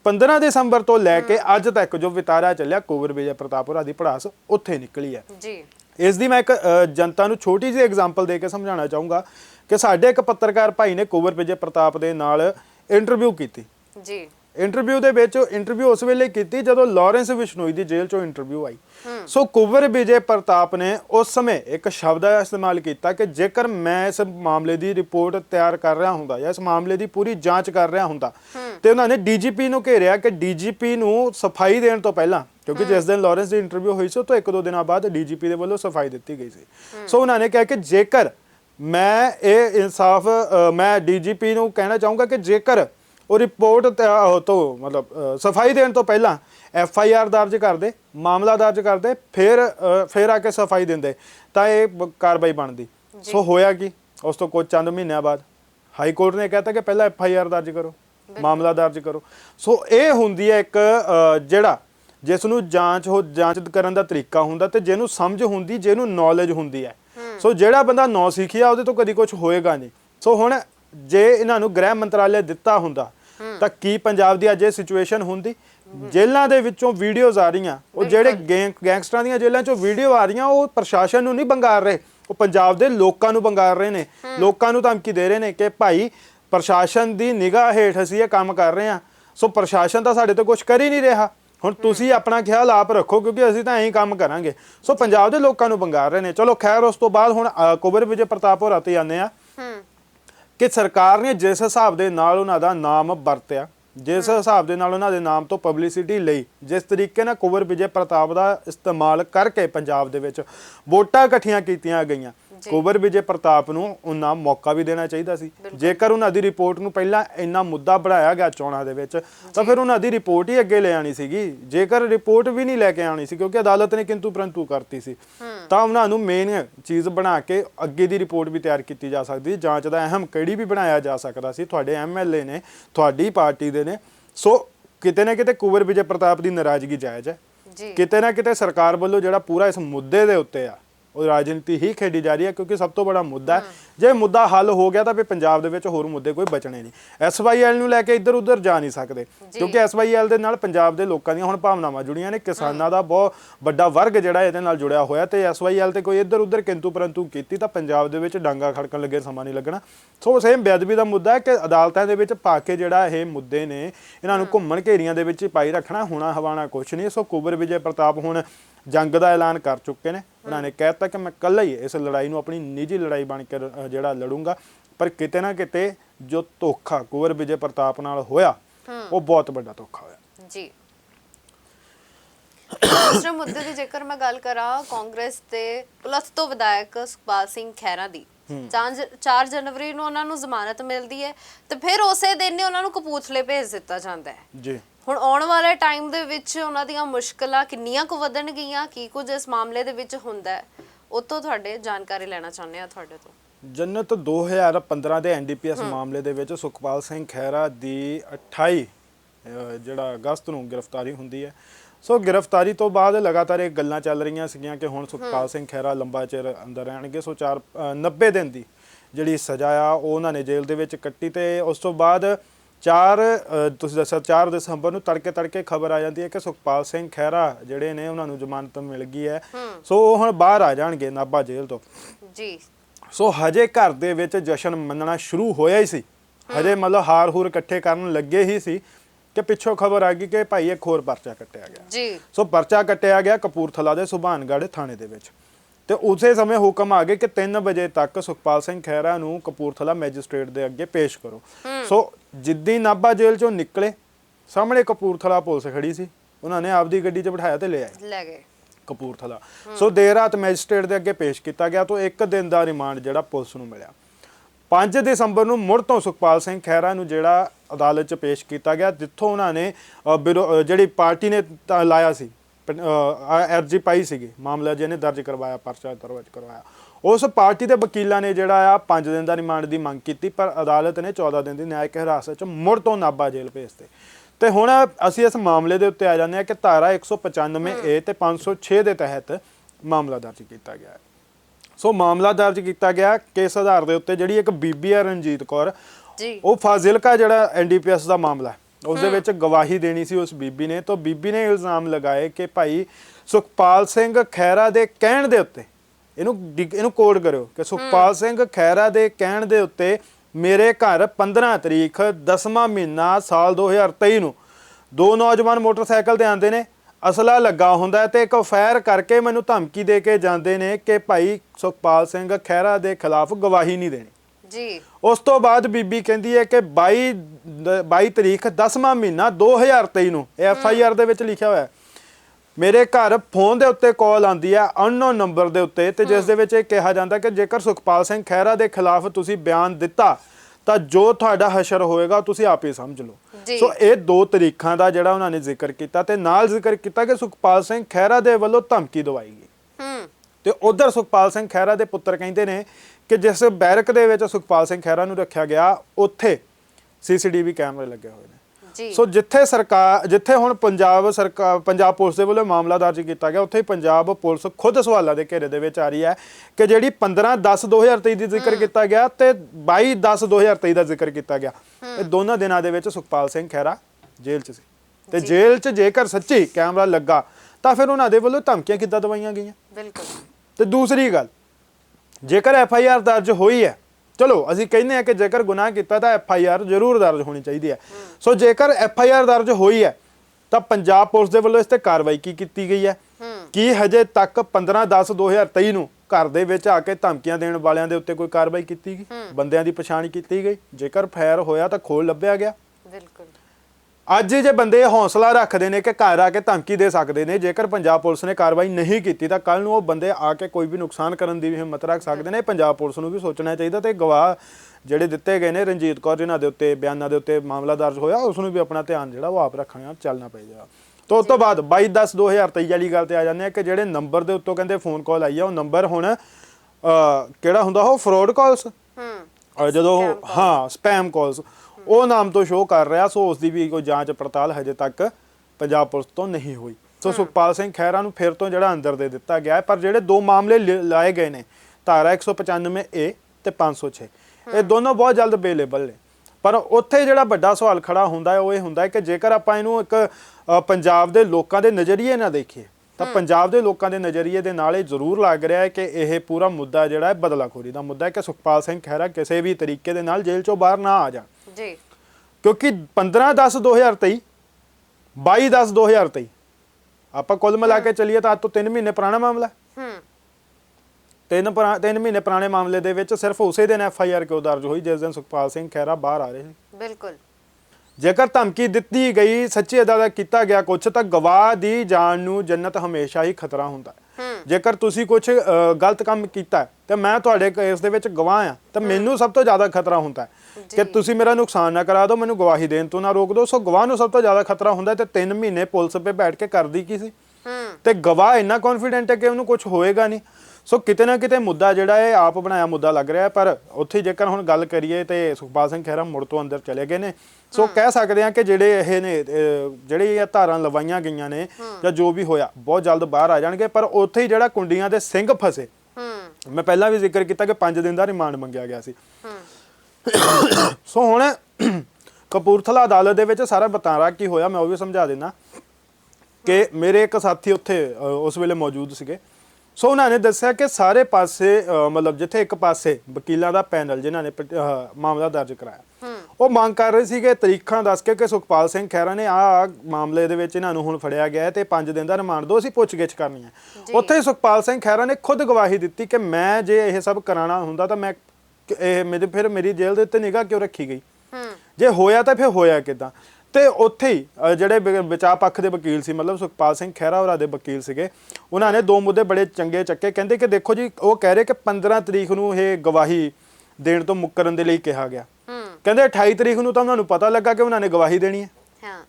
15 ਦਸੰਬਰ ਤੋਂ ਲੈ ਕੇ ਅੱਜ ਤੱਕ ਜੋ ਵਿਤਾਰਾ ਚੱਲਿਆ ਕੁਵਰ ਵਿਜੇ ਪ੍ਰਤਾਪ ਹੋਰਾਂ ਦੀ ਪੜਾਸ ਉੱਥੇ ਨਿਕਲੀ ਹੈ। ਜੀ। ਇਸ ਦੀ ਮੈਂ ਇੱਕ ਜਨਤਾ ਨੂੰ ਛੋਟੀ ਜਿਹੀ ਐਗਜ਼ਾਮਪਲ ਦੇ ਕੇ ਸਮਝਾਉਣਾ ਚਾਹੂੰਗਾ ਕਿ ਸਾਡੇ ਇੱਕ ਪੱਤਰਕਾਰ ਭਾਈ ਨੇ ਕੁਵਰ ਵਿਜੇ ਪ੍ਰਤਾਪ ਦੇ ਨਾਲ ਇੰਟਰਵਿਊ ਕੀਤੀ। ਜੀ। ਇੰਟਰਵਿਊ ਦੇ ਵਿੱਚ ਇੰਟਰਵਿਊ ਉਸ ਵੇਲੇ ਕੀਤੀ ਜਦੋਂ ਲਾਰੈਂਸ ਬਿਸ਼ਨੋਈ ਦੀ ਜੇਲ੍ਹ ਚੋਂ ਇੰਟਰਵਿਊ ਆਈ। ਸੋ ਕੁਵਰ ਵਿਜੇ ਪ੍ਰਤਾਪ ਨੇ ਉਸ ਸਮੇਂ ਇੱਕ ਸ਼ਬਦ ਦਾ ਇਸਤੇਮਾਲ ਕੀਤਾ ਕਿ ਜੇਕਰ ਮੈਂ ਇਸ ਮਾਮਲੇ ਦੀ ਰਿਪੋਰਟ ਤਿਆਰ ਕਰ ਰਿਹਾ ਹੁੰਦਾ ਜਾਂ ਇਸ ਮਾਮਲੇ ਦੀ ਪੂਰੀ ਜਾਂਚ ਕਰ ਰਿਹਾ ਹੁੰਦਾ ਤੇ ਉਹਨਾਂ ਨੇ ਡੀਜੀਪੀ ਨੂੰ ਘੇਰਿਆ ਕਿ ਡੀਜੀਪੀ ਨੂੰ ਸਫ਼ਾਈ ਦੇਣ ਤੋਂ ਪਹਿਲਾਂ ਕਿਉਂਕਿ ਜਿਸ ਦਿਨ ਲਾਰੈਂਸ ਦੀ ਇੰਟਰਵਿਊ ਹੋਈ ਸੀ ਉਹ ਤੋਂ ਇੱਕ ਦੋ ਦਿਨਾਂ ਬਾਅਦ ਡੀਜੀਪੀ ਦੇ ਵੱਲੋਂ ਸਫ਼ਾਈ ਦਿੱਤੀ ਗਈ ਸੀ। ਸੋ ਉਹਨਾਂ ਨੇ ਕਿਹਾ ਕਿ ਜੇਕਰ ਮੈਂ ਇਹ ਇਨਸਾਫ ਅ, ਮੈਂ ਡੀਜੀਪੀ ਨੂੰ ਕਹਿਣਾ ਚਾਹੂੰਗਾ ਕਿ ਜੇਕਰ ਉਹ ਰਿਪੋਰਟ ਤੇ ਉਹ ਤੋਂ ਮਤਲਬ ਸਫ਼ਾਈ ਦੇਣ ਤੋਂ ਪਹਿਲਾਂ ਐਫ ਆਈ ਆਰ ਦਰਜ ਕਰਦੇ ਮਾਮਲਾ ਦਰਜ ਕਰਦੇ ਫਿਰ ਅ, ਫਿਰ ਆ ਕੇ ਸਫ਼ਾਈ ਦਿੰਦੇ ਤਾਂ ਇਹ ਬ- ਕਾਰਵਾਈ ਬਣਦੀ। ਸੋ ਹੋਇਆ ਕੀ? ਉਸ ਤੋਂ ਕੁਝ ਚੰਦ ਮਹੀਨਿਆਂ ਬਾਅਦ ਹਾਈ ਕੋਰਟ ਨੇ ਕਹਿਤਾ ਕਿ ਪਹਿਲਾਂ ਐਫ ਆਈ ਆਰ ਦਰਜ ਕਰੋ ਮਾਮਲਾ ਦਰਜ ਕਰੋ। ਸੋ ਇਹ ਹੁੰਦੀ ਹੈ ਇੱਕ ਅ, ਜਿਹੜਾ ਜਿਸ ਨੂੰ ਜਾਂਚ ਹੋ ਜਾਂਚ ਕਰਨ ਦਾ ਤਰੀਕਾ ਹੁੰਦਾ ਤੇ ਜਿਹਨੂੰ ਸਮਝ ਹੁੰਦੀ ਜਿਹਨੂੰ ਨੌਲੇਜ ਹੁੰਦੀ ਹੈ। ਸੋ ਜਿਹੜਾ ਬੰਦਾ ਨੌ ਸਿੱਖਿਆ ਉਹਦੇ ਤੋਂ ਕਦੀ ਕੁਝ ਹੋਏਗਾ ਨਹੀਂ। ਸੋ ਹੁਣ ਜੇ ਇਹਨਾਂ ਨੂੰ ਗ੍ਰਹਿ ਮੰਤਰਾਲੇ ਦਿੱਤਾ ਹੁੰਦਾ ਤਾਂ ਕੀ ਪੰਜਾਬ ਦੀ ਅੱਜ ਇਹ ਸਿਚੁਏਸ਼ਨ ਹੁੰਦੀ? ਜੇਲ੍ਹਾਂ ਦੇ ਵਿੱਚੋਂ ਵੀਡੀਓਜ਼ ਆ ਰਹੀਆਂ। ਉਹ ਜਿਹੜੇ ਗੈਂਗ ਗੈਂਗਸਟਰਾਂ ਦੀਆਂ ਜੇਲ੍ਹਾਂ ਚੋਂ ਵੀਡੀਓ ਆ ਰਹੀਆਂ ਉਹ ਪ੍ਰਸ਼ਾਸਨ ਨੂੰ ਨਹੀਂ ਬੰਗਾਰ ਰਹੇ। ਉਹ ਪੰਜਾਬ ਦੇ ਲੋਕਾਂ ਨੂੰ ਬੰਗਾਰ ਰਹੇ ਨੇ। ਲੋਕਾਂ ਨੂੰ ਧਮਕੀ ਦੇ ਰਹੇ ਨੇ ਕਿ ਭਾਈ ਪ੍ਰਸ਼ਾਸਨ ਦੀ ਨਿਗਾਹ ਹੇਠ ਅਸੀਂ ਇਹ ਕੰਮ ਕਰ ਰਹੇ ਹਾਂ। ਸੋ ਪ੍ਰਸ਼ਾਸਨ ਤਾਂ ਸਾਡੇ ਤੇ ਕੁਝ ਕਰ ਹੀ ਨਹੀਂ ਰਿਹਾ। ਹੁਣ ਤੁਸੀਂ ਆਪਣਾ ਖਿਆਲ ਆਪ ਰੱਖੋ ਕਿਉਂਕਿ ਅਸੀਂ ਤਾਂ ਐਂ ਕੰਮ ਕਰਾਂਗੇ। ਸੋ ਪੰਜਾਬ ਦੇ ਲੋਕਾਂ ਨੂੰ ਬੰਗਾਰ ਰਹੇ ਨੇ। ਚਲੋ ਖੈਰ ਉਸ ਤੋਂ ਬਾਅਦ ਹੁਣ ਕੁਬਰ ਵਿਜੇ ਪ੍ਰਤਾਪ ਹੋਰਾਂ ਤੇ ਆਨੇ ਆ ਕਿ ਸਰਕਾਰ ਨੇ ਜਿਸ ਹਿਸਾਬ ਦੇ ਨਾਲ ਉਹਨਾਂ ਦਾ ਨਾਮ ਵਰਤਿਆ ਜਿਸ ਹਿਸਾਬ ਦੇ ਨਾਲ ਉਹਨਾਂ ਦੇ ਨਾਮ ਤੋਂ ਪਬਲਿਸਿਟੀ ਲਈ ਜਿਸ ਤਰੀਕੇ ਨਾਲ ਕੁਵਰ ਵਿਜੇ ਪ੍ਰਤਾਪ ਦਾ ਇਸਤੇਮਾਲ ਕਰਕੇ ਪੰਜਾਬ ਦੇ ਵਿੱਚ ਵੋਟਾਂ ਇਕੱਠੀਆਂ ਕੀਤੀਆਂ ਗਈਆਂ। ਕੁਵਰ ਵਿਜੇ ਪ੍ਰਤਾਪ ਨੂੰ ਉਹਨਾਂ ਮੌਕਾ ਵੀ ਦੇਣਾ ਚਾਹੀਦਾ ਸੀ। ਜੇਕਰ ਉਹਨਾਂ ਦੀ ਰਿਪੋਰਟ ਨੂੰ ਪਹਿਲਾਂ ਇੰਨਾ ਮੁੱਦਾ ਬਣਾਇਆ ਗਿਆ ਚੋਣਾਂ ਦੇ ਵਿੱਚ ਤਾਂ ਫਿਰ ਉਹਨਾਂ ਦੀ ਰਿਪੋਰਟ ਹੀ ਅੱਗੇ ਲੈ ਆਣੀ ਸੀਗੀ। ਜੇਕਰ ਰਿਪੋਰਟ ਵੀ ਨਹੀਂ ਲੈ ਕੇ ਆਣੀ ਸੀ ਕਿਉਂਕਿ ਅਦਾਲਤ ਨੇ ਕਿੰਤੂ ਪ੍ਰੰਤੂ ਕਰਤੀ ਸੀ ਤਾਂ ਉਹਨਾਂ ਨੂੰ ਮੇਨ ਚੀਜ਼ ਬਣਾ ਕੇ ਅੱਗੇ ਦੀ ਰਿਪੋਰਟ ਵੀ ਤਿਆਰ ਕੀਤੀ ਜਾ ਸਕਦੀ ਜਾਂਚ ਦਾ ਅਹਿਮ ਕੜੀ ਵੀ ਬਣਾਇਆ ਜਾ ਸਕਦਾ ਸੀ ਤੁਹਾਡੇ ਐਮਐਲਏ ਨੇ ਤੁਹਾਡੀ ਪਾਰਟੀ ਦੇ ਨੇ। ਸੋ ਕਿਤੇ ਨਾ ਕਿਤੇ ਕੁਵਰ ਵਿਜੇ ਪ੍ਰਤਾਪ ਦੀ ਨਾਰਾਜ਼ਗੀ ਜਾਇਜ਼ ਹੈ। ਜੀ। ਕਿਤੇ ਨਾ ਕਿਤੇ ਸਰਕਾਰ ਵੱਲੋਂ ਜਿਹੜਾ ਪੂਰਾ ਇਸ ਮੁੱਦੇ ਦੇ ਉੱਤੇ ਆ ਉਹ ਰਾਜਨੀਤੀ ਹੀ ਖੇਡੀ ਜਾ ਰਹੀ ਹੈ ਕਿਉਂਕਿ ਸਭ ਤੋਂ ਬੜਾ ਮੁੱਦਾ ਹੈ। ਜੇ ਮੁੱਦਾ ਹੱਲ ਹੋ ਗਿਆ ਤਾਂ ਫਿਰ ਪੰਜਾਬ ਦੇ ਵਿੱਚ ਹੋਰ ਮੁੱਦੇ ਕੋਈ ਬਚਣੇ ਨਹੀਂ। ਐਸਵਾਈਐਲ ਨੂੰ ਲੈ ਕੇ ਇੱਧਰ ਉੱਧਰ ਜਾ ਨਹੀਂ ਸਕਦੇ ਕਿਉਂਕਿ ਐਸਵਾਈਐਲ ਦੇ ਨਾਲ ਪੰਜਾਬ ਦੇ ਲੋਕਾਂ ਦੀਆਂ ਹੁਣ ਭਾਵਨਾਵਾਂ ਜੁੜੀਆਂ ਨੇ। ਕਿਸਾਨਾਂ ਦਾ ਬਹੁਤ ਵੱਡਾ ਵਰਗ ਜਿਹੜਾ ਇਹਦੇ ਨਾਲ ਜੁੜਿਆ ਹੋਇਆ ਤੇ ਐਸਵਾਈਐਲ ਤੇ ਕੋਈ ਇੱਧਰ ਉੱਧਰ ਕਿੰਤੂ ਪਰੰਤੂ ਕੀਤੀ ਤਾਂ ਪੰਜਾਬ ਦੇ ਵਿੱਚ ਡਾਂਗਾ ਖੜਕਣ ਲੱਗੇ ਸਮਾਂ ਨਹੀਂ ਲੱਗਣਾ। ਸੋ ਸੇਮ ਬੇਅਦਬੀ ਦਾ ਮੁੱਦਾ ਹੈ ਕਿ ਅਦਾਲਤਾਂ ਦੇ ਵਿੱਚ ਪਾ ਕੇ ਜਿਹੜਾ ਇਹ ਮੁੱਦੇ ਨੇ ਇਹਨਾਂ ਨੂੰ ਘੁੰਮਣ ਘੇਰੀਆਂ ਦੇ ਵਿੱਚ ਪਾਈ ਰੱਖਣਾ ਹੋਣਾ ਹਵਾਣਾ ਕੁਛ ਨਹੀਂ। ਸੋ ਕੁਬਰ ਵਿਜੇ ਪ੍ਰਤਾਪ ਹੁਣ ਜੰਗ ਦਾ ਐਲਾਨ ਕਰ ਚੁੱਕੇ ਨੇ। ਉਹਨਾਂ ਨੇ ਕਹਿ ਦਿੱਤਾ ਕਿ ਮੈਂ ਇਕੱਲਾ ਹੀ ਇਸ ਲੜਾਈ ਨੂੰ ਆਪਣੀ ਨਿੱਜੀ ਲੜਾਈ ਬਣ ਕੇ ਜਿਹੜਾ ਲੜੂੰਗਾ। ਪਰ ਕਿਤੇ ਨਾ ਕਿਤੇ ਜੋ ਧੋਖਾ ਕੁਵਰ ਵਿਜੇ ਪ੍ਰਤਾਪ ਨਾਲ ਹੋਇਆ ਉਹ ਬਹੁਤ ਵੱਡਾ ਧੋਖਾ ਹੋਇਆ। ਜੀ। ਦੂਸਰੇ ਮੁੱਦੇ ਦੀ ਜੇਕਰ ਮੈਂ ਗੱਲ ਕਰਾਂ ਕਾਂਗਰਸ ਦੇ ਪੁਲਸ ਤੋਂ ਵਿਧਾਇਕ ਸੁਖਪਾਲ ਸਿੰਘ ਖਹਿਰਾ ਦੀ। 4 ਜਨਵਰੀ ਨੂੰ ਉਹਨਾਂ ਨੂੰ ਜ਼ਮਾਨਤ ਮਿਲਦੀ ਹੈ ਤੇ ਫਿਰ ਉਸੇ ਦਿਨ ਹੀ ਉਹਨਾਂ ਨੂੰ ਕਪੂਰਥਲੇ ਭੇਜ ਦਿੱਤਾ ਜਾਂਦਾ ਹੈ। ਜੀ। ਹੁਣ ਆਉਣ ਵਾਲੇ ਟਾਈਮ ਦੇ ਵਿੱਚ ਉਹਨਾਂ ਦੀਆਂ ਮੁਸ਼ਕਲਾਂ ਕਿੰਨੀਆਂ ਕੁ ਵਧਣ ਗਈਆਂ ਕੀ ਕੁਝ ਇਸ ਮਾਮਲੇ ਦੇ ਵਿੱਚ ਹੁੰਦਾ ਹੈ ਉਹ ਤੋਂ ਤੁਹਾਡੇ ਜਾਣਕਾਰੀ ਲੈਣਾ ਚਾਹੁੰਦੇ ਆ ਤੁਹਾਡੇ ਤੋਂ। ਜੰਨਤ 2015 ਦੇ ਐਨਡੀਪੀਐਸ ਮਾਮਲੇ ਦੇ ਵਿੱਚ ਸੁਖਪਾਲ ਸਿੰਘ ਖਹਿਰਾ ਦੀ 28 ਅ, ਜਿਹੜਾ ਅਗਸਤ ਨੂੰ ਗ੍ਰਿਫਤਾਰੀ ਹੁੰਦੀ ਹੈ। ਸੋ ਗ੍ਰਿਫਤਾਰੀ ਤੋਂ ਬਾਅਦ ਲਗਾਤਾਰ ਇਹ ਗੱਲਾਂ ਚੱਲ ਰਹੀਆਂ ਸੀਗੀਆਂ ਕਿ ਹੁਣ ਸੁਖਪਾਲ ਸਿੰਘ ਖਹਿਰਾ ਲੰਬਾ ਚਿਰ ਅੰਦਰ ਰਹਿਣਗੇ। ਸੋ 4 90 ਦਿਨ ਦੀ ਜਿਹੜੀ ਸਜ਼ਾ ਆ ਉਹ ਉਹਨਾਂ ਨੇ ਜੇਲ੍ਹ ਦੇ ਵਿੱਚ ਕੱਟੀ ਤੇ ਉਸ ਤੋਂ ਬਾਅਦ 4 ਤੁਸੀਂ ਦੱਸਿਆ 4 ਦਸੰਬਰ ਨੂੰ ਤੜਕੇ ਤੜਕੇ ਖਬਰ ਆ ਜਾਂਦੀ ਹੈ ਕਿ ਸੁਖਪਾਲ ਸਿੰਘ ਖਹਿਰਾ ਜਿਹੜੇ ਨੇ ਉਹਨਾਂ ਨੂੰ ਜ਼ਮਾਨਤ ਮਿਲ ਗਈ ਹੈ। ਸੋ ਉਹ ਹੁਣ ਬਾਹਰ ਆ ਜਾਣਗੇ ਨਾਭਾ ਜੇਲ੍ਹ ਤੋਂ। ਜੀ। ਸੋ ਹਜੇ ਘਰ ਦੇ ਵਿੱਚ ਜਸ਼ਨ ਮੰਨਣਾ ਸ਼ੁਰੂ ਹੋਇਆ ਹੀ ਸੀ। ਹਜੇ ਮਤਲਬ ਹਾਰ ਹੂਰ ਇਕੱਠੇ ਕਰਨ ਲੱਗੇ ਹੀ ਸੀ। ਕਿ ਪਿੱਛੋਂ ਖਬਰ ਆ ਗਈ ਕਿ ਭਾਈ ਇੱਕ ਹੋਰ ਪਰਚਾ ਕੱਟਿਆ ਗਿਆ। ਜੀ। ਸੋ ਪਰਚਾ ਕੱਟਿਆ ਗਿਆ ਕਪੂਰਥਲਾ ਦੇ ਸੁਭਾਨਗੜ੍ਹ ਥਾਣੇ ਦੇ ਵਿੱਚ। ਤੇ ਉਸੇ ਸਮੇਂ ਹੁਕਮ ਆ ਗਏ ਕਿ 3 ਵਜੇ ਤੱਕ ਸੁਖਪਾਲ ਸਿੰਘ ਖਹਿਰਾ ਨੂੰ ਕਪੂਰਥਲਾ ਮੈਜਿਸਟ੍ਰੇਟ ਦੇ ਅੱਗੇ ਪੇਸ਼ ਕਰੋ। ਸੋ ਜਿੱਦੀ ਨਾਭਾ ਜੇਲ੍ਹ ਚੋਂ ਨਿਕਲੇ ਸਾਹਮਣੇ ਕਪੂਰਥਲਾ ਪੁਲਿਸ ਖੜੀ ਸੀ। ਉਹਨਾਂ ਨੇ ਆਪਦੀ ਗੱਡੀ 'ਚ ਬਿਠਾਇਆ ਤੇ ਲੈ ਆਏ। ਲੈ ਗਏ। ਕਪੂਰਥਲਾ। ਸੋ ਦੇਰ ਰਾਤ ਮੈਜਿਸਟ੍ਰੇਟ ਦੇ ਅੱਗੇ ਪੇਸ਼ ਕੀਤਾ ਗਿਆ ਤੋਂ ਇੱਕ ਦਿਨ ਦਾ ਰਿਮਾਂਡ ਜਿਹੜਾ ਪੁਲਿਸ ਨੂੰ ਮਿਲਿਆ। 5 ਦਸੰਬਰ ਨੂੰ ਮੁੜ ਤੋਂ ਸੁਖਪਾਲ ਸਿੰਘ ਖਹਿਰਾ ਨੂੰ ਜਿਹੜਾ ਅਦਾਲਤ 'ਚ ਪੇਸ਼ ਕੀਤਾ ਗਿਆ ਜਿੱਥੋਂ ਉਹਨਾਂ ਨੇ ਅ, ਜਿਹੜੀ ਪਾਰਟੀ ਨੇ ਲਾਇਆ ਸੀ ਪ- ਅਰਜੀ ਪਾਈ ਸੀਗੀ ਮਾਮਲਾ ਜਿਹਨੇ ਦਰਜ ਕਰਵਾਇਆ ਪਰਚਾ ਦਰਜ ਕਰਵਾਇਆ। ਉਸ ਪਾਰਟੀ ਦੇ ਵਕੀਲਾਂ ਨੇ ਜਿਹੜਾ ਆ 5 ਦਿਨ ਦਾ ਰਿਮਾਂਡ ਦੀ ਮੰਗ ਕੀਤੀ ਪਰ ਅਦਾਲਤ ਨੇ 14 ਦਿਨ ਦੀ ਨਿਆਇਕ ਹਿਰਾਸਤ 'ਚ ਮੁੜ ਤੋਂ ਨਾਭਾ ਜੇਲ੍ਹ ਭੇਜਤੇ। ਤੇ ਹੁਣ ਅਸੀਂ ਇਸ ਮਾਮਲੇ ਦੇ ਉੱਤੇ ਆ ਜਾਂਦੇ ਹਾਂ ਕਿ ਧਾਰਾ 195 ਏ ਤੇ 506 ਦੇ ਤਹਿਤ ਮਾਮਲਾ ਦਰਜ ਕੀਤਾ ਗਿਆ ਹੈ। ਸੋ ਮਾਮਲਾ ਦਰਜ ਕੀਤਾ ਗਿਆ ਕੇਸ ਆਧਾਰ ਦੇ ਉੱਤੇ ਜਿਹੜੀ ਇੱਕ ਬੀਬੀ ਹੈ ਰਣਜੀਤ ਕੌਰ ਜੀ। ਉਹ ਫਾਜ਼ਿਲਕਾ ਜਿਹੜਾ ਐਨਡੀਪੀਐਸ ਦਾ ਮਾਮਲਾ ਹੈ। ਉਸ ਦੇ ਵਿੱਚ ਗਵਾਹੀ ਦੇਣੀ ਸੀ ਉਸ ਬੀਬੀ ਨੇ। ਤਾਂ ਬੀਬੀ ਨੇ ਇਲਜ਼ਾਮ ਲਗਾਏ ਕਿ ਭਾਈ ਸੁਖਪਾਲ ਸਿੰਘ ਖੈਰਾ ਦੇ ਕਹਿਣ ਦੇ ਉੱਤੇ ਇਹਨੂੰ ਇਹਨੂੰ ਕੋਡ ਕਰਿਓ ਕਿ ਸੁਖਪਾਲ ਸਿੰਘ ਖੈਰਾ ਦੇ ਕਹਿਣ ਦੇ ਉੱਤੇ ਮੇਰੇ ਘਰ 15 ਤਰੀਕ 10ਵਾਂ ਮਹੀਨਾ ਸਾਲ 2023 ਨੂੰ ਦੋ ਨੌਜਵਾਨ ਮੋਟਰਸਾਈਕਲ ਤੇ ਆਂਦੇ ਨੇ। ਅਸਲਾ ਲੱਗਾ ਹੁੰਦਾ ਤੇ ਇੱਕ ਫਾਇਰ ਕਰਕੇ ਮੈਨੂੰ ਧਮਕੀ ਦੇ ਕੇ ਜਾਂਦੇ ਨੇ ਕਿ ਭਾਈ ਸੁਖਪਾਲ ਸਿੰਘ ਖਹਿਰਾ ਦੇ ਖਿਲਾਫ ਗਵਾਹੀ ਨਹੀਂ ਦੇਣੀ। ਜੀ। ਉਸ ਤੋਂ ਬਾਅਦ ਬੀਬੀ ਕਹਿੰਦੀ ਹੈ ਕਿ 22 ਦ- 22 ਤਰੀਕ 10ਵਾਂ ਮਹੀਨਾ 2023 ਨੂੰ ਐਫ ਆਈ ਆਰ ਦੇ ਵਿੱਚ ਲਿਖਿਆ ਹੋਇਆ ਮੇਰੇ ਘਰ ਫੋਨ ਦੇ ਉੱਤੇ ਕਾਲ ਆਂਦੀ ਹੈ ਅਨਨੋਨ ਨੰਬਰ ਦੇ ਉੱਤੇ ਤੇ ਜਿਸ ਦੇ ਵਿੱਚ ਇਹ ਕਿਹਾ ਜਾਂਦਾ ਕਿ ਜੇਕਰ ਸੁਖਪਾਲ ਸਿੰਘ ਖਹਿਰਾ ਦੇ ਖਿਲਾਫ ਤੁਸੀਂ ਬਿਆਨ ਦਿੱਤਾ ਤਾਂ ਜੋ ਤੁਹਾਡਾ ਹਸ਼ਰ ਹੋਏਗਾ ਤੁਸੀਂ ਆਪੇ ਸਮਝ ਲਓ। ਸੋ ਇਹ ਦੋ ਤਰੀਕਾਂ ਦਾ ਜਿਹੜਾ ਉਹਨਾਂ ਨੇ ਜ਼ਿਕਰ ਕੀਤਾ ਤੇ ਨਾਲ ਜ਼ਿਕਰ ਕੀਤਾ ਕਿ ਸੁਖਪਾਲ ਸਿੰਘ ਖਹਿਰਾ ਦੇ ਵੱਲੋਂ ਧਮਕੀ ਦਵਾਈ ਗਈ। ਹੂੰ। ਤੇ ਉਧਰ ਸੁਖਪਾਲ ਸਿੰਘ ਖਹਿਰਾ ਦੇ ਪੁੱਤਰ ਕਹਿੰਦੇ ਨੇ ਕਿ ਜਿਸ ਬੈਰਕ ਦੇ ਵਿੱਚ ਸੁਖਪਾਲ ਸਿੰਘ ਖਹਿਰਾ ਨੂੰ ਰੱਖਿਆ ਗਿਆ ਉੱਥੇ ਸੀਸੀਟੀਵੀ ਕੈਮਰੇ ਲੱਗੇ ਹੋਏ ਨੇ। ਸੋ ਜਿੱਥੇ ਸਰਕਾਰ ਜਿੱਥੇ ਹੁਣ ਪੰਜਾਬ ਸਰਕਾਰ ਪੰਜਾਬ ਪੁਲਿਸ ਦੇ ਵੱਲੋਂ ਮਾਮਲਾ ਦਰਜ ਕੀਤਾ ਗਿਆ ਉੱਥੇ ਪੰਜਾਬ ਪੁਲਿਸ ਖੁਦ ਸਵਾਲਾਂ ਦੇ ਘੇਰੇ ਦੇ ਵਿੱਚ ਆ ਰਹੀ ਹੈ ਕਿ ਜਿਹੜੀ 15 10 2023 ਦੀ ਜ਼ਿਕਰ ਕੀਤਾ ਗਿਆ ਤੇ 22 10 2023 ਦਾ ਜ਼ਿਕਰ ਕੀਤਾ ਗਿਆ। ਇਹ ਦੋਨਾਂ ਦਿਨਾਂ ਦੇ ਵਿੱਚ ਸੁਖਪਾਲ ਸਿੰਘ ਖਹਿਰਾ ਜੇਲ੍ਹ 'ਚ ਸੀ। ਤੇ ਜੇਲ੍ਹ 'ਚ ਜੇਕਰ ਸੱਚੀ ਕੈਮਰਾ ਲੱਗਾ ਤਾਂ ਫਿਰ ਉਹਨਾਂ ਦੇ ਵੱਲੋਂ ਧਮਕੀਆਂ ਕਿੱਦਾਂ ਦਵਾਈਆਂ ਗਈਆਂ? ਬਿਲਕੁਲ। ਤੇ ਦੂਸਰੀ ਗੱਲ ਜੇਕਰ ਐਫ ਆਈ ਆਰ ਦਰਜ ਹੋਈ ਹੈ ਚਲੋ ਅਸੀਂ ਕਹਿੰਦੇ ਆ ਕਿ ਜੇਕਰ ਗੁਨਾਹ ਕੀਤਾ ਤਾਂ ਐਫ ਆਈ ਆਰ ਜ਼ਰੂਰ ਦਰਜ ਹੋਣੀ ਚਾਹੀਦੀ ਹੈ। ਸੋ ਜੇਕਰ ਐਫ ਆਈ ਆਰ ਦਰਜ ਹੋਈ ਹੈ ਤਾਂ ਪੰਜਾਬ ਪੁਲਿਸ ਦੇ ਵੱਲੋਂ ਇਸ ਤੇ ਕਾਰਵਾਈ ਕੀ ਕੀਤੀ ਗਈ ਹੈ? ਕੀ ਹਜੇ ਤੱਕ 15 10 2023 ਨੂੰ ਘਰ ਦੇ ਵਿੱਚ ਆ ਕੇ ਧਮਕੀਆਂ ਦੇਣ ਵਾਲਿਆਂ ਦੇ ਉੱਤੇ ਕੋਈ ਕਾਰਵਾਈ ਕੀਤੀ ਗਈ? ਬੰਦਿਆਂ ਦੀ ਪਛਾਣ ਕੀਤੀ ਗਈ? ਜੇਕਰ ਫਾਇਰ ਹੋਇਆ ਤਾਂ ਖੋਲ ਲੱਭਿਆ ਗਿਆ। ਅੱਜ ਜੇ ਬੰਦੇ ਹੌਸਲਾ ਰੱਖਦੇ ਨੇ ਕਿ ਘਰ ਆ ਕੇ ਧਮਕੀ ਦੇ ਸਕਦੇ ਨੇ ਜੇਕਰ ਪੰਜਾਬ ਪੁਲਿਸ ਨੇ ਕਾਰਵਾਈ ਨਹੀਂ ਕੀਤੀ ਤਾਂ ਕੱਲ ਨੂੰ ਉਹ ਬੰਦੇ ਆ ਕੇ ਕੋਈ ਵੀ ਨੁਕਸਾਨ ਕਰਨ ਦੀ ਵੀ ਹਿੰਮਤ ਰੱਖ ਸਕਦੇ ਨੇ। ਪੰਜਾਬ ਪੁਲਿਸ ਨੂੰ ਵੀ ਸੋਚਣਾ ਚਾਹੀਦਾ ਤੇ ਗਵਾਹ ਜਿਹੜੇ ਦਿੱਤੇ ਗਏ ਨੇ ਰਣਜੀਤ ਕੌਰ ਜਿਨ੍ਹਾਂ ਦੇ ਉੱਤੇ ਬਿਆਨਾਂ ਦੇ ਉੱਤੇ ਮਾਮਲਾ ਦਰਜ ਹੋਇਆ ਉਸ ਨੂੰ ਵੀ ਆਪਣਾ ਧਿਆਨ ਜਿਹੜਾ ਉਹ ਆਪ ਰੱਖਣਾ ਚੱਲਣਾ ਪਏਗਾ ਤੋਂ ਉਸ ਤੋਂ ਬਾਅਦ 22 10 2023 ਵਾਲੀ ਗੱਲ ਤੇ ਆ ਜਾਂਦੇ ਆ ਕਿ ਜਿਹੜੇ ਨੰਬਰ ਦੇ ਉੱਤੋਂ ਕਹਿੰਦੇ ਫੋਨ ਕਾਲ ਆਈ ਆ ਉਹ ਨੰਬਰ ਹੁਣ ਕਿਹੜਾ ਹੁੰਦਾ ਉਹ ਫਰਾਡ ਕਾਲਸ? ਹੂੰ। ਜਦੋਂ ਹਾਂ ਸਪੈਮ ਕਾਲਸ ਉਹ ਨਾਮ ਤੋਂ ਸ਼ੋਅ ਕਰ ਰਿਹਾ ਸੋ ਉਸ ਦੀ ਵੀ ਕੋਈ ਜਾਂਚ ਪੜਤਾਲ ਹਜੇ ਤੱਕ ਪੰਜਾਬ ਪੁਲਿਸ ਤੋਂ ਨਹੀਂ ਹੋਈ। ਸੋ ਸੁਖਪਾਲ ਸਿੰਘ ਖਹਿਰਾ ਨੂੰ ਫਿਰ ਤੋਂ ਜਿਹੜਾ ਅੰਦਰ ਦੇ ਦਿੱਤਾ ਗਿਆ ਹੈ ਪਰ ਜਿਹੜੇ ਦੋ ਮਾਮਲੇ ਲਾਏ ਗਏ ਨੇ ਧਾਰਾ 195 ਏ ਤੇ 506 ਇਹ ਦੋਨੋਂ ਬਹੁਤ ਜਲਦ ਅਵੇਲੇਬਲ ਨੇ। ਪਰ ਉੱਥੇ ਜਿਹੜਾ ਵੱਡਾ ਸਵਾਲ ਖੜਾ ਹੁੰਦਾ ਹੈ ਉਹ ਇਹ ਹੁੰਦਾ ਹੈ ਕਿ ਜੇਕਰ ਆਪਾਂ ਇਹਨੂੰ ਇੱਕ ਪੰਜਾਬ ਦੇ ਲੋਕਾਂ ਦੇ ਨਜ਼ਰੀਏ ਨਾਲ ਦੇਖੀਏ ਤਾਂ ਪੰਜਾਬ ਦੇ ਲੋਕਾਂ ਦੇ ਨਜ਼ਰੀਏ ਦੇ ਨਾਲ ਇਹ ਜ਼ਰੂਰ ਲੱਗ ਰਿਹਾ ਹੈ ਕਿ ਇਹ ਪੂਰਾ ਮੁੱਦਾ ਜਿਹੜਾ ਹੈ ਬਦਲਾਖੋਰੀ ਦਾ ਮੁੱਦਾ ਹੈ ਕਿ ਸੁਖਪਾਲ ਸਿੰਘ ਖਹਿਰਾ ਕਿਸੇ ਵੀ ਤਰੀਕੇ ਦੇ ਨਾਲ ਜੇਲ੍ਹ ਚੋਂ ਬਾਹਰ ਨਾ ਆ ਜਾਣ। ਜੀ। ਕਿਉਂਕਿ 15 10 2023 22 10 2023 ਆਪਾਂ ਕੁੱਲ ਮਿਲਾ ਕੇ ਚੱਲੀਏ ਤਾਂ ਅੱਜ ਤੋਂ 3 ਮਹੀਨੇ ਪੁਰਾਣਾ ਮਾਮਲਾ। ਹੈ। ਤਿੰਨ ਮਹੀਨੇ ਪੁਰਾਣੇ ਮਾਮਲੇ ਦੇ ਵਿੱਚ ਸਿਰਫ ਉਸੇ ਦਿਨ ਐਫ ਆਈ ਆਰ ਕਿਉਂ ਦਰਜ ਹੋਈ ਜਿਸ ਦਿਨ ਸੁਖਪਾਲ ਸਿੰਘ ਖਹਿਰਾ ਬਾਹਰ ਆ ਰਹੇ ਸੀ ਬਿਲਕੁਲ। ਜੇਕਰ ਧਮਕੀ ਦਿੱਤੀ ਗਈ ਸੱਚੀ ਅਦਾਲਤ ਕੀਤਾ ਗਿਆ ਕੁਛ ਤਾਂ ਗਵਾਹ ਦੀ ਜਾਨ ਨੂੰ ਜੰਨਤ ਹਮੇਸ਼ਾ ਹੀ ਖਤਰਾ ਹੁੰਦਾ ਹੂੰ। ਜੇਕਰ ਤੁਸੀਂ ਕੁਝ ਗਲਤ ਕੰਮ ਕੀਤਾ ਤੇ ਮੈਂ ਤੁਹਾਡੇ ਕੇਸ ਦੇ ਵਿੱਚ ਗਵਾਹ ਆ ਤਾਂ ਮੈਨੂੰ ਸਭ ਤੋਂ ਜ਼ਿਆਦਾ ਖਤਰਾ ਹੁੰਦਾ ਹੈ ਕਿ ਤੁਸੀਂ ਮੇਰਾ ਨੁਕਸਾਨ ਨਾ ਕਰਾ ਦਿਓ ਮੈਨੂੰ ਗਵਾਹੀ ਦੇਣ ਤੋਂ ਨਾ ਰੋਕ ਦਿਓ ਸੋ ਗਵਾਹ ਨੂੰ ਸਭ ਤੋਂ ਜ਼ਿਆਦਾ ਖਤਰਾ ਹੁੰਦਾ ਤੇ 3 ਮਹੀਨੇ ਪੁਲਿਸ 'ਤੇ ਬੈਠ ਕੇ ਕਰਦੀ ਕੀ ਸੀ? ਤੇ ਗਵਾਹ ਇੰਨਾ ਕੌਨਫੀਡੈਂਟ ਹੈ ਕਿ ਉਹਨੂੰ ਕੁਝ ਹੋਏਗਾ ਨਹੀਂ। ਸੋ ਕਿਤੇ ਨਾ ਕਿਤੇ ਮੁੱਦਾ ਜਿਹੜਾ ਹੈ ਆਪ ਬਣਾਇਆ ਮੁੱਦਾ ਲੱਗ ਰਿਹਾ ਪਰ ਉੱਥੇ ਜੇਕਰ ਹੁਣ ਗੱਲ ਕਰੀਏ ਤੇ ਸੁਖਪਾਲ ਸਿੰਘ ਖਹਿਰਾ ਮੁੜ ਤੋਂ ਅੰਦਰ ਚਲੇ ਗਏ ਨੇ। ਸੋ ਕਹਿ ਸਕਦੇ ਹਾਂ ਕਿ ਜਿਹੜੇ ਇਹ ਨੇ ਜਿਹੜੇ ਇਹ ਧਾਰਾਂ ਲਵਾਈਆਂ ਗਈਆਂ ਨੇ ਜਾਂ ਜੋ ਵੀ ਹੋਇਆ ਬਹੁਤ ਜਲਦ ਬਾਹਰ ਆ ਜਾਣਗੇ ਪਰ ਉੱਥੇ ਹੀ ਜਿਹੜਾ ਕੁੰਡੀਆਂ ਦੇ ਸਿੰਘ ਫਸੇ। ਹੂੰ। ਮੈਂ ਪਹਿਲਾਂ ਵੀ ਜ਼ਿਕਰ ਕੀਤਾ ਕਿ 5 ਦਿਨ ਦਾ ਰਿਮਾਂਡ ਮੰਗਿਆ ਗਿਆ ਸੀ। ਹੂੰ। ਸੋ ਹੁਣ ਕਪੂਰਥਲਾ ਅਦਾਲਤ ਦੇ ਵਿੱਚ ਸਾਰਾ ਬਤਾਰਾ ਕੀ ਹੋਇਆ ਮੈਂ ਉਹ ਵੀ ਸਮਝਾ ਦਿੰਦਾ ਕਿ ਮੇਰੇ ਇੱਕ ਸਾਥੀ ਉੱਥੇ ਉਸ ਵੇਲੇ ਮੌਜੂਦ ਸੀਗੇ। ਸੋ ਉਹਨਾਂ ਨੇ ਦੱਸਿਆ ਕਿ ਸਾਰੇ ਪਾਸੇ ਅ, ਮਤਲਬ ਜਿੱਥੇ ਇੱਕ ਪਾਸੇ ਵਕੀਲਾਂ ਦਾ ਪੈਨਲ ਜਿਨ੍ਹਾਂ ਨੇ ਪਟ- ਅ, ਮਾਮਲਾ ਦਰਜ ਕਰਾਇਆ। ਉਹ ਮੰਗ ਕਰ ਰਹੇ ਸੀਗੇ ਤਰੀਖਾਂ ਦੱਸ ਕੇ ਕਿ ਸੁਖਪਾਲ ਸਿੰਘ ਖਹਿਰਾ ਨੇ ਆ ਮਾਮਲੇ ਦੇ ਵਿੱਚ ਇਹਨਾਂ ਨੂੰ ਹੁਣ ਫੜਿਆ ਗਿਆ ਹੈ ਤੇ 5 ਦਿਨ ਦਾ ਰਿਮਾਂਡ ਦਿਓ ਅਸੀਂ ਪੁੱਛਗਿੱਛ ਕਰਨੀ ਹੈ। ਉੱਥੇ ਹੀ ਸੁਖਪਾਲ ਸਿੰਘ ਖਹਿਰਾ ਨੇ ਖੁਦ ਗਵਾਹੀ ਦਿੱਤੀ ਕਿ ਮੈਂ ਜੇ ਇਹ ਸਭ ਕਰਾਣਾ ਹੁੰਦਾ ਤਾਂ ਮੈਂ ਕਿ ਇਹ ਮੇਰੇ ਫਿਰ ਮੇਰੀ ਜੇਲ੍ਹ ਦੇ ਉੱਤੇ ਨਿਗਾਹ ਕਿਉਂ ਰੱਖੀ ਗਈ? ਜੇ ਹੋਇਆ ਤਾਂ ਫਿਰ ਹੋਇਆ ਕਿਦਾਂ? ਤੇ ਉੱਥੇ ਹੀ ਅ, ਜਿਹੜੇ ਬਚਾਅ ਪੱਖ ਦੇ ਵਕੀਲ ਸੀ ਮਤਲਬ ਸੁਖਪਾਲ ਸਿੰਘ ਖਹਿਰਾ ਹੋਰਾਂ ਦੇ ਵਕੀਲ ਸੀਗੇ ਉਹਨਾਂ ਨੇ ਦੋ ਮੁੱਦੇ ਬੜੇ ਚੰਗੇ ਚੱਕੇ। ਕਹਿੰਦੇ ਕਿ ਦੇਖੋ ਜੀ ਉਹ ਕਹਿ ਰਹੇ ਕਿ 15 ਤਰੀਕ ਨੂੰ ਇਹ ਗਵਾਹੀ ਦੇਣ ਤੋਂ ਮੁੱਕਰਨ ਦੇ ਲਈ ਕਿਹਾ ਗਿਆ। ਹੂੰ। ਕਹਿੰਦੇ 28 ਤਰੀਕ ਨੂੰ ਤਾਂ ਉਹਨਾਂ ਨੂੰ ਪਤਾ ਲੱਗਾ ਕਿ ਉਹਨਾਂ ਨੇ ਗਵਾਹੀ ਦੇਣੀ ਹੈ। ਹਾਂ।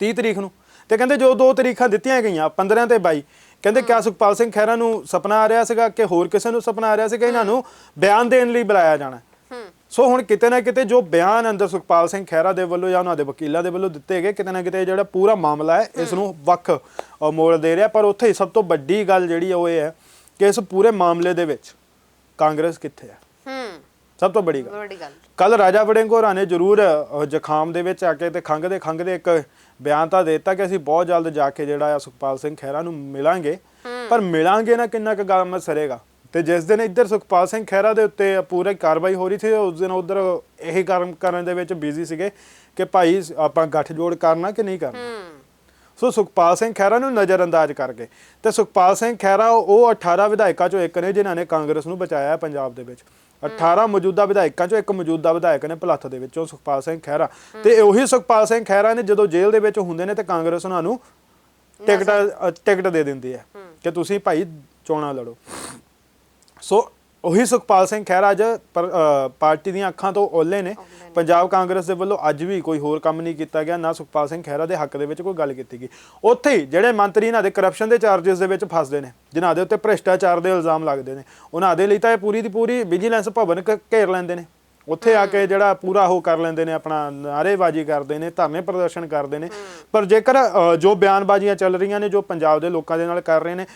30 ਤਰੀਕ ਨੂੰ। ਤੇ ਕਹਿੰਦੇ ਜੋ ਦੋ ਤਰੀਕਾਂ ਦਿੱਤੀਆਂ ਗਈਆਂ 15 ਤੇ 22 ਕਹਿੰਦੇ ਕਿਆ ਸੁਖਪਾਲ ਸਿੰਘ ਖਹਿਰਾ ਨੂੰ ਸੁਪਨਾ ਆ ਰਿਹਾ ਸੀਗਾ ਕਿ ਹੋਰ ਕਿਸੇ ਨੂੰ ਸੁਪਨਾ ਆ ਰਿਹਾ ਸੀ ਕਿ ਇਹਨਾਂ ਨੂੰ ਬਿਆਨ ਦੇਣ ਲਈ ਬੁਲਾਇਆ ਜਾਣਾ। ਹੂੰ। ਸੋ ਹੁਣ ਕਿਤੇ ਨਾ ਕਿਤੇ ਜੋ ਬਿਆਨ ਅੰਦਰ ਸੁਖਪਾਲ ਸਿੰਘ ਖਹਿਰਾ ਦੇ ਵੱਲੋਂ ਜਾਂ ਉਹਨਾਂ ਦੇ ਵਕੀਲਾਂ ਦੇ ਵੱਲੋਂ ਦਿੱਤੇ ਗਏ ਕਿਤੇ ਨਾ ਕਿਤੇ ਜਿਹੜਾ ਪੂਰਾ ਮਾਮਲਾ ਹੈ ਇਸ ਨੂੰ ਵੱਖ ਮੋੜ ਦੇ ਰਿਹਾ। ਪਰ ਉੱਥੇ ਸਭ ਤੋਂ ਵੱਡੀ ਗੱਲ ਜਿਹੜੀ ਹੈ ਉਹ ਇਹ ਹੈ ਕਿ ਇਸ ਪੂਰੇ ਮਾਮਲੇ ਦੇ ਵਿੱਚ ਕਾਂਗਰਸ ਕਿੱਥੇ ਹੈ? ਹੂੰ। ਸਭ ਤੋਂ ਵੱਡੀ ਗੱਲ। ਬੜੀ ਗੱਲ। ਕੱਲ ਰਾਜਾ ਵੜਿੰਗ ਹੋਰਾਂ ਨੇ ਜ਼ਰੂਰ ਅ, ਜ਼ੁਕਾਮ ਦੇ ਵਿੱਚ ਆ ਕੇ ਤੇ ਖੰਘ ਦੇ ਖੰਘ ਦੇ ਇੱਕ ਬਿਆਨ ਤਾਂ ਦੇ ਦਿੱਤਾ ਕਿ ਅਸੀਂ ਬਹੁਤ ਜਲਦ ਜਾ ਕੇ ਜਿਹੜਾ ਆ ਸੁਖਪਾਲ ਸਿੰਘ ਖਹਿਰਾ ਨੂੰ ਮਿਲਾਂਗੇ। ਪਰ ਮਿਲਾਂਗੇ ਨਾ ਕਿੰਨਾ ਕੁ ਗੱਲ ਸਰੇਗਾ। ਤੇ ਜਿਸ ਦਿਨ ਇੱਧਰ ਸੁਖਪਾਲ ਸਿੰਘ ਖਹਿਰਾ ਦੇ ਉੱਤੇ ਪੂਰੀ ਕਾਰਵਾਈ ਹੋ ਰਹੀ ਸੀ ਉਸ ਦਿਨ ਉਧਰ ਇਹ ਕੰਮ ਕਰਨ ਦੇ ਵਿੱਚ ਬਿਜ਼ੀ ਸੀਗੇ ਕਿ ਭਾਈ ਆਪਾਂ ਗੱਠਜੋੜ ਕਰਨਾ ਕਿ ਨਹੀਂ ਕਰਨਾ? ਸੋ ਸੁਖਪਾਲ ਸਿੰਘ ਖਹਿਰਾ ਨੂੰ ਨਜ਼ਰਅੰਦਾਜ਼ ਕਰਕੇ ਤੇ ਸੁਖਪਾਲ ਸਿੰਘ ਖਹਿਰਾ ਉਹ 18 ਵਿਧਾਇਕਾਂ ਚੋਂ ਇੱਕ ਨੇ ਜਿਨ੍ਹਾਂ ਨੇ ਕਾਂਗਰਸ ਨੂੰ ਬਚਾਇਆ ਪੰਜਾਬ ਦੇ ਵਿੱਚ। 18 ਮੌਜੂਦਾ ਵਿਧਾਇਕਾਂ ਚੋਂ ਇੱਕ ਮੌਜੂਦਾ ਵਿਧਾਇਕ ਨੇ ਭਲੱਥ ਦੇ ਵਿੱਚੋਂ ਸੁਖਪਾਲ ਸਿੰਘ ਖਹਿਰਾ। ਤੇ ਉਹੀ ਸੁਖਪਾਲ ਸਿੰਘ ਖਹਿਰਾ ਨੇ ਜਦੋਂ ਜੇਲ੍ਹ ਦੇ ਵਿੱਚ ਹੁੰਦੇ ਨੇ ਤੇ ਕਾਂਗਰਸ ਉਹਨਾਂ ਨੂੰ ਟਿਕਟ ਟਿਕਟ ਦੇ ਦਿੰਦੀ ਹੈ। ਕਿ ਤੁਸੀਂ ਭਾਈ ਚੋਣਾਂ ਲੜੋ। ਸੋ ਉਹੀ ਸੁਖਪਾਲ ਸਿੰਘ ਖਹਿਰਾ ਅੱਜ ਪਰ- ਅ, ਪਾਰਟੀ ਦੀਆਂ ਅੱਖਾਂ ਤੋਂ ਓਲੇ ਨੇ। ਪੰਜਾਬ ਕਾਂਗਰਸ ਦੇ ਵੱਲੋਂ ਅੱਜ ਵੀ ਕੋਈ ਹੋਰ ਕੰਮ ਨਹੀਂ ਕੀਤਾ ਗਿਆ ਨਾ ਸੁਖਪਾਲ ਸਿੰਘ ਖਹਿਰਾ ਦੇ ਹੱਕ ਦੇ ਵਿੱਚ ਕੋਈ ਗੱਲ ਕੀਤੀ ਗਈ। ਉੱਥੇ ਹੀ ਜਿਹੜੇ ਮੰਤਰੀ ਇਹਨਾਂ ਦੇ ਕਰਪਸ਼ਨ ਦੇ ਚਾਰजेस ਦੇ ਵਿੱਚ ਫਸਦੇ ਨੇ ਜਿਨ੍ਹਾਂ ਦੇ ਉੱਤੇ ਭ੍ਰਿਸ਼ਟਾਚਾਰ ਦੇ ਇਲਜ਼ਾਮ ਲੱਗਦੇ ਨੇ। ਉਹਨਾਂ ਦੇ ਲਈ ਤਾਂ ਇਹ ਪੂਰੀ ਦੀ ਪੂਰੀ ਵਿਜੀਲੈਂਸ ਭਵਨ ਘ- ਘੇਰ ਲੈਂਦੇ ਨੇ। ਉੱਥੇ ਆ ਕੇ ਜਿਹੜਾ ਪੂਰਾ ਉਹ ਕਰ ਲੈਂਦੇ ਨੇ ਆਪਣਾ ਨਾਅਰੇਬਾਜ਼ੀ ਕਰਦੇ ਨੇ ਧਰਨੇ ਪ੍ਰਦਰਸ਼ਨ ਕਰਦੇ ਨੇ। ਪਰ ਜੇਕਰ ਅ, ਜੋ ਬਿਆਨਬਾਜ਼ੀਆਂ ਚੱਲ ਰਹੀਆਂ ਨੇ ਜੋ ਪੰਜਾਬ ਦੇ ਲੋਕਾਂ ਦੇ ਨਾਲ ਕਰ ਰਹੇ ਨੇ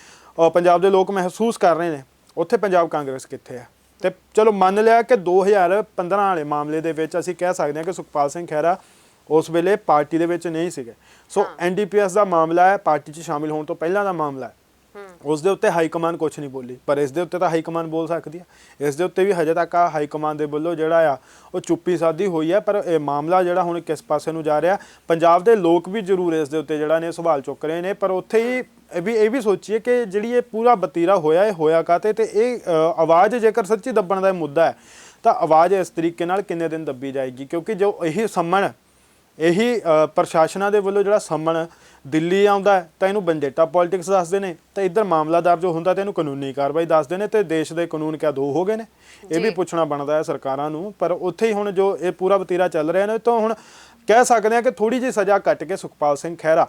ਅ, ਪੰਜਾਬ ਦੇ ਲੋਕ ਮਹਿਸੂਸ ਕਰ ਰਹੇ ਨੇ ਉੱਥੇ ਪੰਜਾਬ ਕਾਂਗਰਸ ਕਿੱਥੇ ਹੈ ਤੇ ਚਲੋ ਮੰਨ ਲਿਆ ਕਿ 2015 ਵਾਲੇ ਮਾਮਲੇ ਦੇ ਵਿੱਚ ਅਸੀਂ ਕਹਿ ਸਕਦੇ ਹਾਂ ਕਿ ਸੁਖਪਾਲ ਸਿੰਘ ਖਹਿਰਾ ਉਸ ਵੇਲੇ ਪਾਰਟੀ ਦੇ ਵਿੱਚ ਨਹੀਂ ਸੀਗੇ। ਸੋ ਐਨਡੀਪੀਐਸ ਦਾ ਮਾਮਲਾ ਹੈ ਪਾਰਟੀ 'ਚ ਸ਼ਾਮਿਲ ਹੋਣ ਤੋਂ ਪਹਿਲਾਂ ਦਾ ਮਾਮਲਾ ਹੈ। ਉਸ ਦੇ ਉੱਤੇ ਹਾਈ ਕਮਾਂਡ ਕੁਝ ਨਹੀਂ ਬੋਲੀ ਪਰ ਇਸ ਦੇ ਉੱਤੇ ਤਾਂ ਹਾਈ ਕਮਾਂਡ ਬੋਲ ਸਕਦੀ ਹੈ। ਇਸ ਦੇ ਉੱਤੇ ਵੀ ਹਜੇ ਤੱਕ ਆ ਹਾਈ ਕਮਾਂਡ ਦੇ ਵੱਲੋਂ ਜਿਹੜਾ ਆ ਉਹ ਚੁੱਪੀ ਸਾਦੀ ਹੋਈ ਹੈ ਪਰ ਇਹ ਮਾਮਲਾ ਜਿਹੜਾ ਹੁਣ ਕਿਸ ਪਾਸੇ ਨੂੰ ਜਾ ਰਿਹਾ ਪੰਜਾਬ ਦੇ ਲੋਕ ਵੀ ਜ਼ਰੂਰ ਇਸ ਦੇ ਉੱਤੇ ਜਿਹੜਾ ਨੇ ਸਵਾਲ ਚੁੱਕ ਰਹੇ ਨੇ ਪਰ ਉੱਥੇ ਹੀ ਇਹ ਵੀ ਇਹ ਵੀ ਸੋਚੀਏ ਕਿ ਜਿਹੜੀ ਇਹ ਪੂਰਾ ਬਤੀਰਾ ਹੋਇਆ ਇਹ ਹੋਇਆ ਕਾਤੇ ਤੇ ਇਹ ਆਵਾਜ਼ ਜੇਕਰ ਸੱਚੀ ਦੱਬਣ ਦਾ ਮੁੱਦਾ ਹੈ ਤਾਂ ਆਵਾਜ਼ ਇਸ ਤਰੀਕੇ ਨਾਲ ਕਿੰਨੇ ਦਿਨ ਦੱਬੀ ਜਾਏਗੀ? ਕਿਉਂਕਿ ਜੋ ਇਹੀ ਸੰਮਣ ਇਹੀ ਅ, ਪ੍ਰਸ਼ਾਸਨਾਂ ਦੇ ਵੱਲੋਂ ਜਿਹੜਾ ਸੰਮਣ ਦਿੱਲੀ ਆਉਂਦਾ ਤਾਂ ਇਹਨੂੰ ਬੰਜੇਟਾ ਪੋਲਿਟਿਕਸ ਦੱਸਦੇ ਨੇ ਤੇ ਇੱਧਰ ਮਾਮਲਾ ਦਰਜ ਹੁੰਦਾ ਤੇ ਇਹਨੂੰ ਕਾਨੂੰਨੀ ਕਾਰਵਾਈ ਦੱਸਦੇ ਨੇ ਤੇ ਦੇਸ਼ ਦੇ ਕਾਨੂੰਨ ਕਿਆ ਦੋ ਹੋ ਗਏ ਨੇ। ਇਹ ਵੀ। ਪੁੱਛਣਾ ਬਣਦਾ ਹੈ ਸਰਕਾਰਾਂ ਨੂੰ ਪਰ ਉੱਥੇ ਹੀ ਹੁਣ ਜੋ ਇਹ ਪੂਰਾ ਵਤੀਰਾ ਚੱਲ ਰਿਹਾ ਨੇ ਤਾਂ ਹੁਣ ਕਹਿ ਸਕਦੇ ਹਾਂ ਕਿ ਥੋੜੀ ਜਿਹੀ ਸਜ਼ਾ ਕੱਟ ਕੇ ਸੁਖਪਾਲ ਸਿੰਘ ਖਹਿਰਾ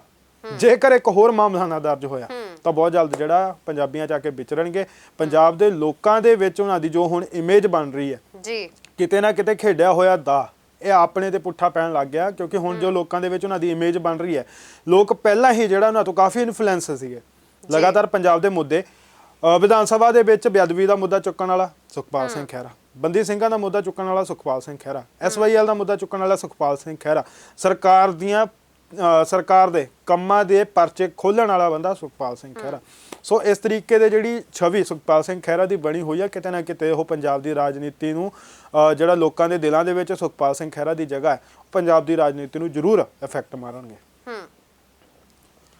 ਜੇਕਰ ਇੱਕ ਹੋਰ ਮਾਮਲਾ ਨਾ ਦਰਜ ਹੋਇਆ ਤਾਂ ਬਹੁਤ ਜਲਦ ਜਿਹੜਾ ਪੰਜਾਬੀਆਂ ਚ ਆ ਕੇ ਵਿਚਰਨਗੇ। ਪੰਜਾਬ ਦੇ ਲੋਕਾਂ ਦੇ ਵਿੱਚ ਉਹਨਾਂ ਦੀ ਜੋ ਹੁਣ ਇਮੇਜ ਬਣ ਰਹੀ ਹੈ ਜੀ। ਕਿਤੇ ਨਾ ਕਿਤੇ ਖੇਡਿਆ ਹੋਇਆ ਦਾ ਇਹ ਆਪਣੇ ਤੇ ਪੁੱਠਾ ਪੈਣ ਲੱਗ ਗਿਆ ਕਿਉਂਕਿ ਹੁਣ ਜੋ ਲੋਕਾਂ ਦੇ ਵਿੱਚ ਉਹਨਾਂ ਦੀ ਇਮੇਜ ਬਣ ਰਹੀ ਹੈ ਲੋਕ ਪਹਿਲਾਂ ਹੀ ਜਿਹੜਾ ਉਹਨਾਂ ਤੋਂ ਕਾਫੀ ਇਨਫਲੂਐਂਸ ਸੀਗੇ ਲਗਾਤਾਰ ਪੰਜਾਬ ਦੇ ਮੁੱਦੇ। ਅ, ਵਿਧਾਨ ਸਭਾ ਦੇ ਵਿੱਚ ਬੇਅਦਬੀ ਦਾ ਮੁੱਦਾ ਚੁੱਕਣ ਵਾਲਾ ਸੁਖਪਾਲ ਸਿੰਘ ਖਹਿਰਾ ਬੰਦੀ ਸਿੰਘਾਂ ਦਾ ਮੁੱਦਾ ਚੁੱਕਣ ਵਾਲਾ ਸੁਖਪਾਲ ਸਿੰਘ ਖਹਿਰਾ ਐਸਵਾਈਐਲ ਦਾ ਮੁੱਦਾ ਚੁੱਕਣ ਵਾਲਾ ਸੁਖਪਾਲ ਸਿੰਘ ਖਹਿਰਾ। ਸਰਕਾਰ ਦੀਆਂ ਸਰਕਾਰ ਦੇ ਕੰਮਾਂ ਦੇ ਪਰਚੇ ਖੋਲਣ ਵਾਲਾ ਬੰਦਾ ਸੁਖਪਾਲ ਸਿੰਘ ਖਹਿਰਾ। ਸੋ ਇਸ ਤਰੀਕੇ ਦੇ ਜਿਹੜੀ ਛਵੀ ਸੁਖਪਾਲ ਸਿੰਘ ਖਹਿਰਾ ਦੀ ਬਣੀ ਹੋਈ ਹੈ ਕਿਤੇ ਨਾ ਕਿਤੇ ਉਹ ਪੰਜਾਬ ਦੀ ਰਾਜਨੀਤੀ ਨੂੰ ਜਿਹੜਾ ਲੋਕਾਂ ਦੇ ਦਿਲਾਂ ਦੇ ਵਿੱਚ ਸੁਖਪਾਲ ਸਿੰਘ ਖਹਿਰਾ ਦੀ ਜਗ੍ਹਾ ਹੈ ਪੰਜਾਬ ਦੀ ਰਾਜਨੀਤੀ ਨੂੰ ਜ਼ਰੂਰ ਇਫੈਕਟ ਮਾਰਨਗੇ।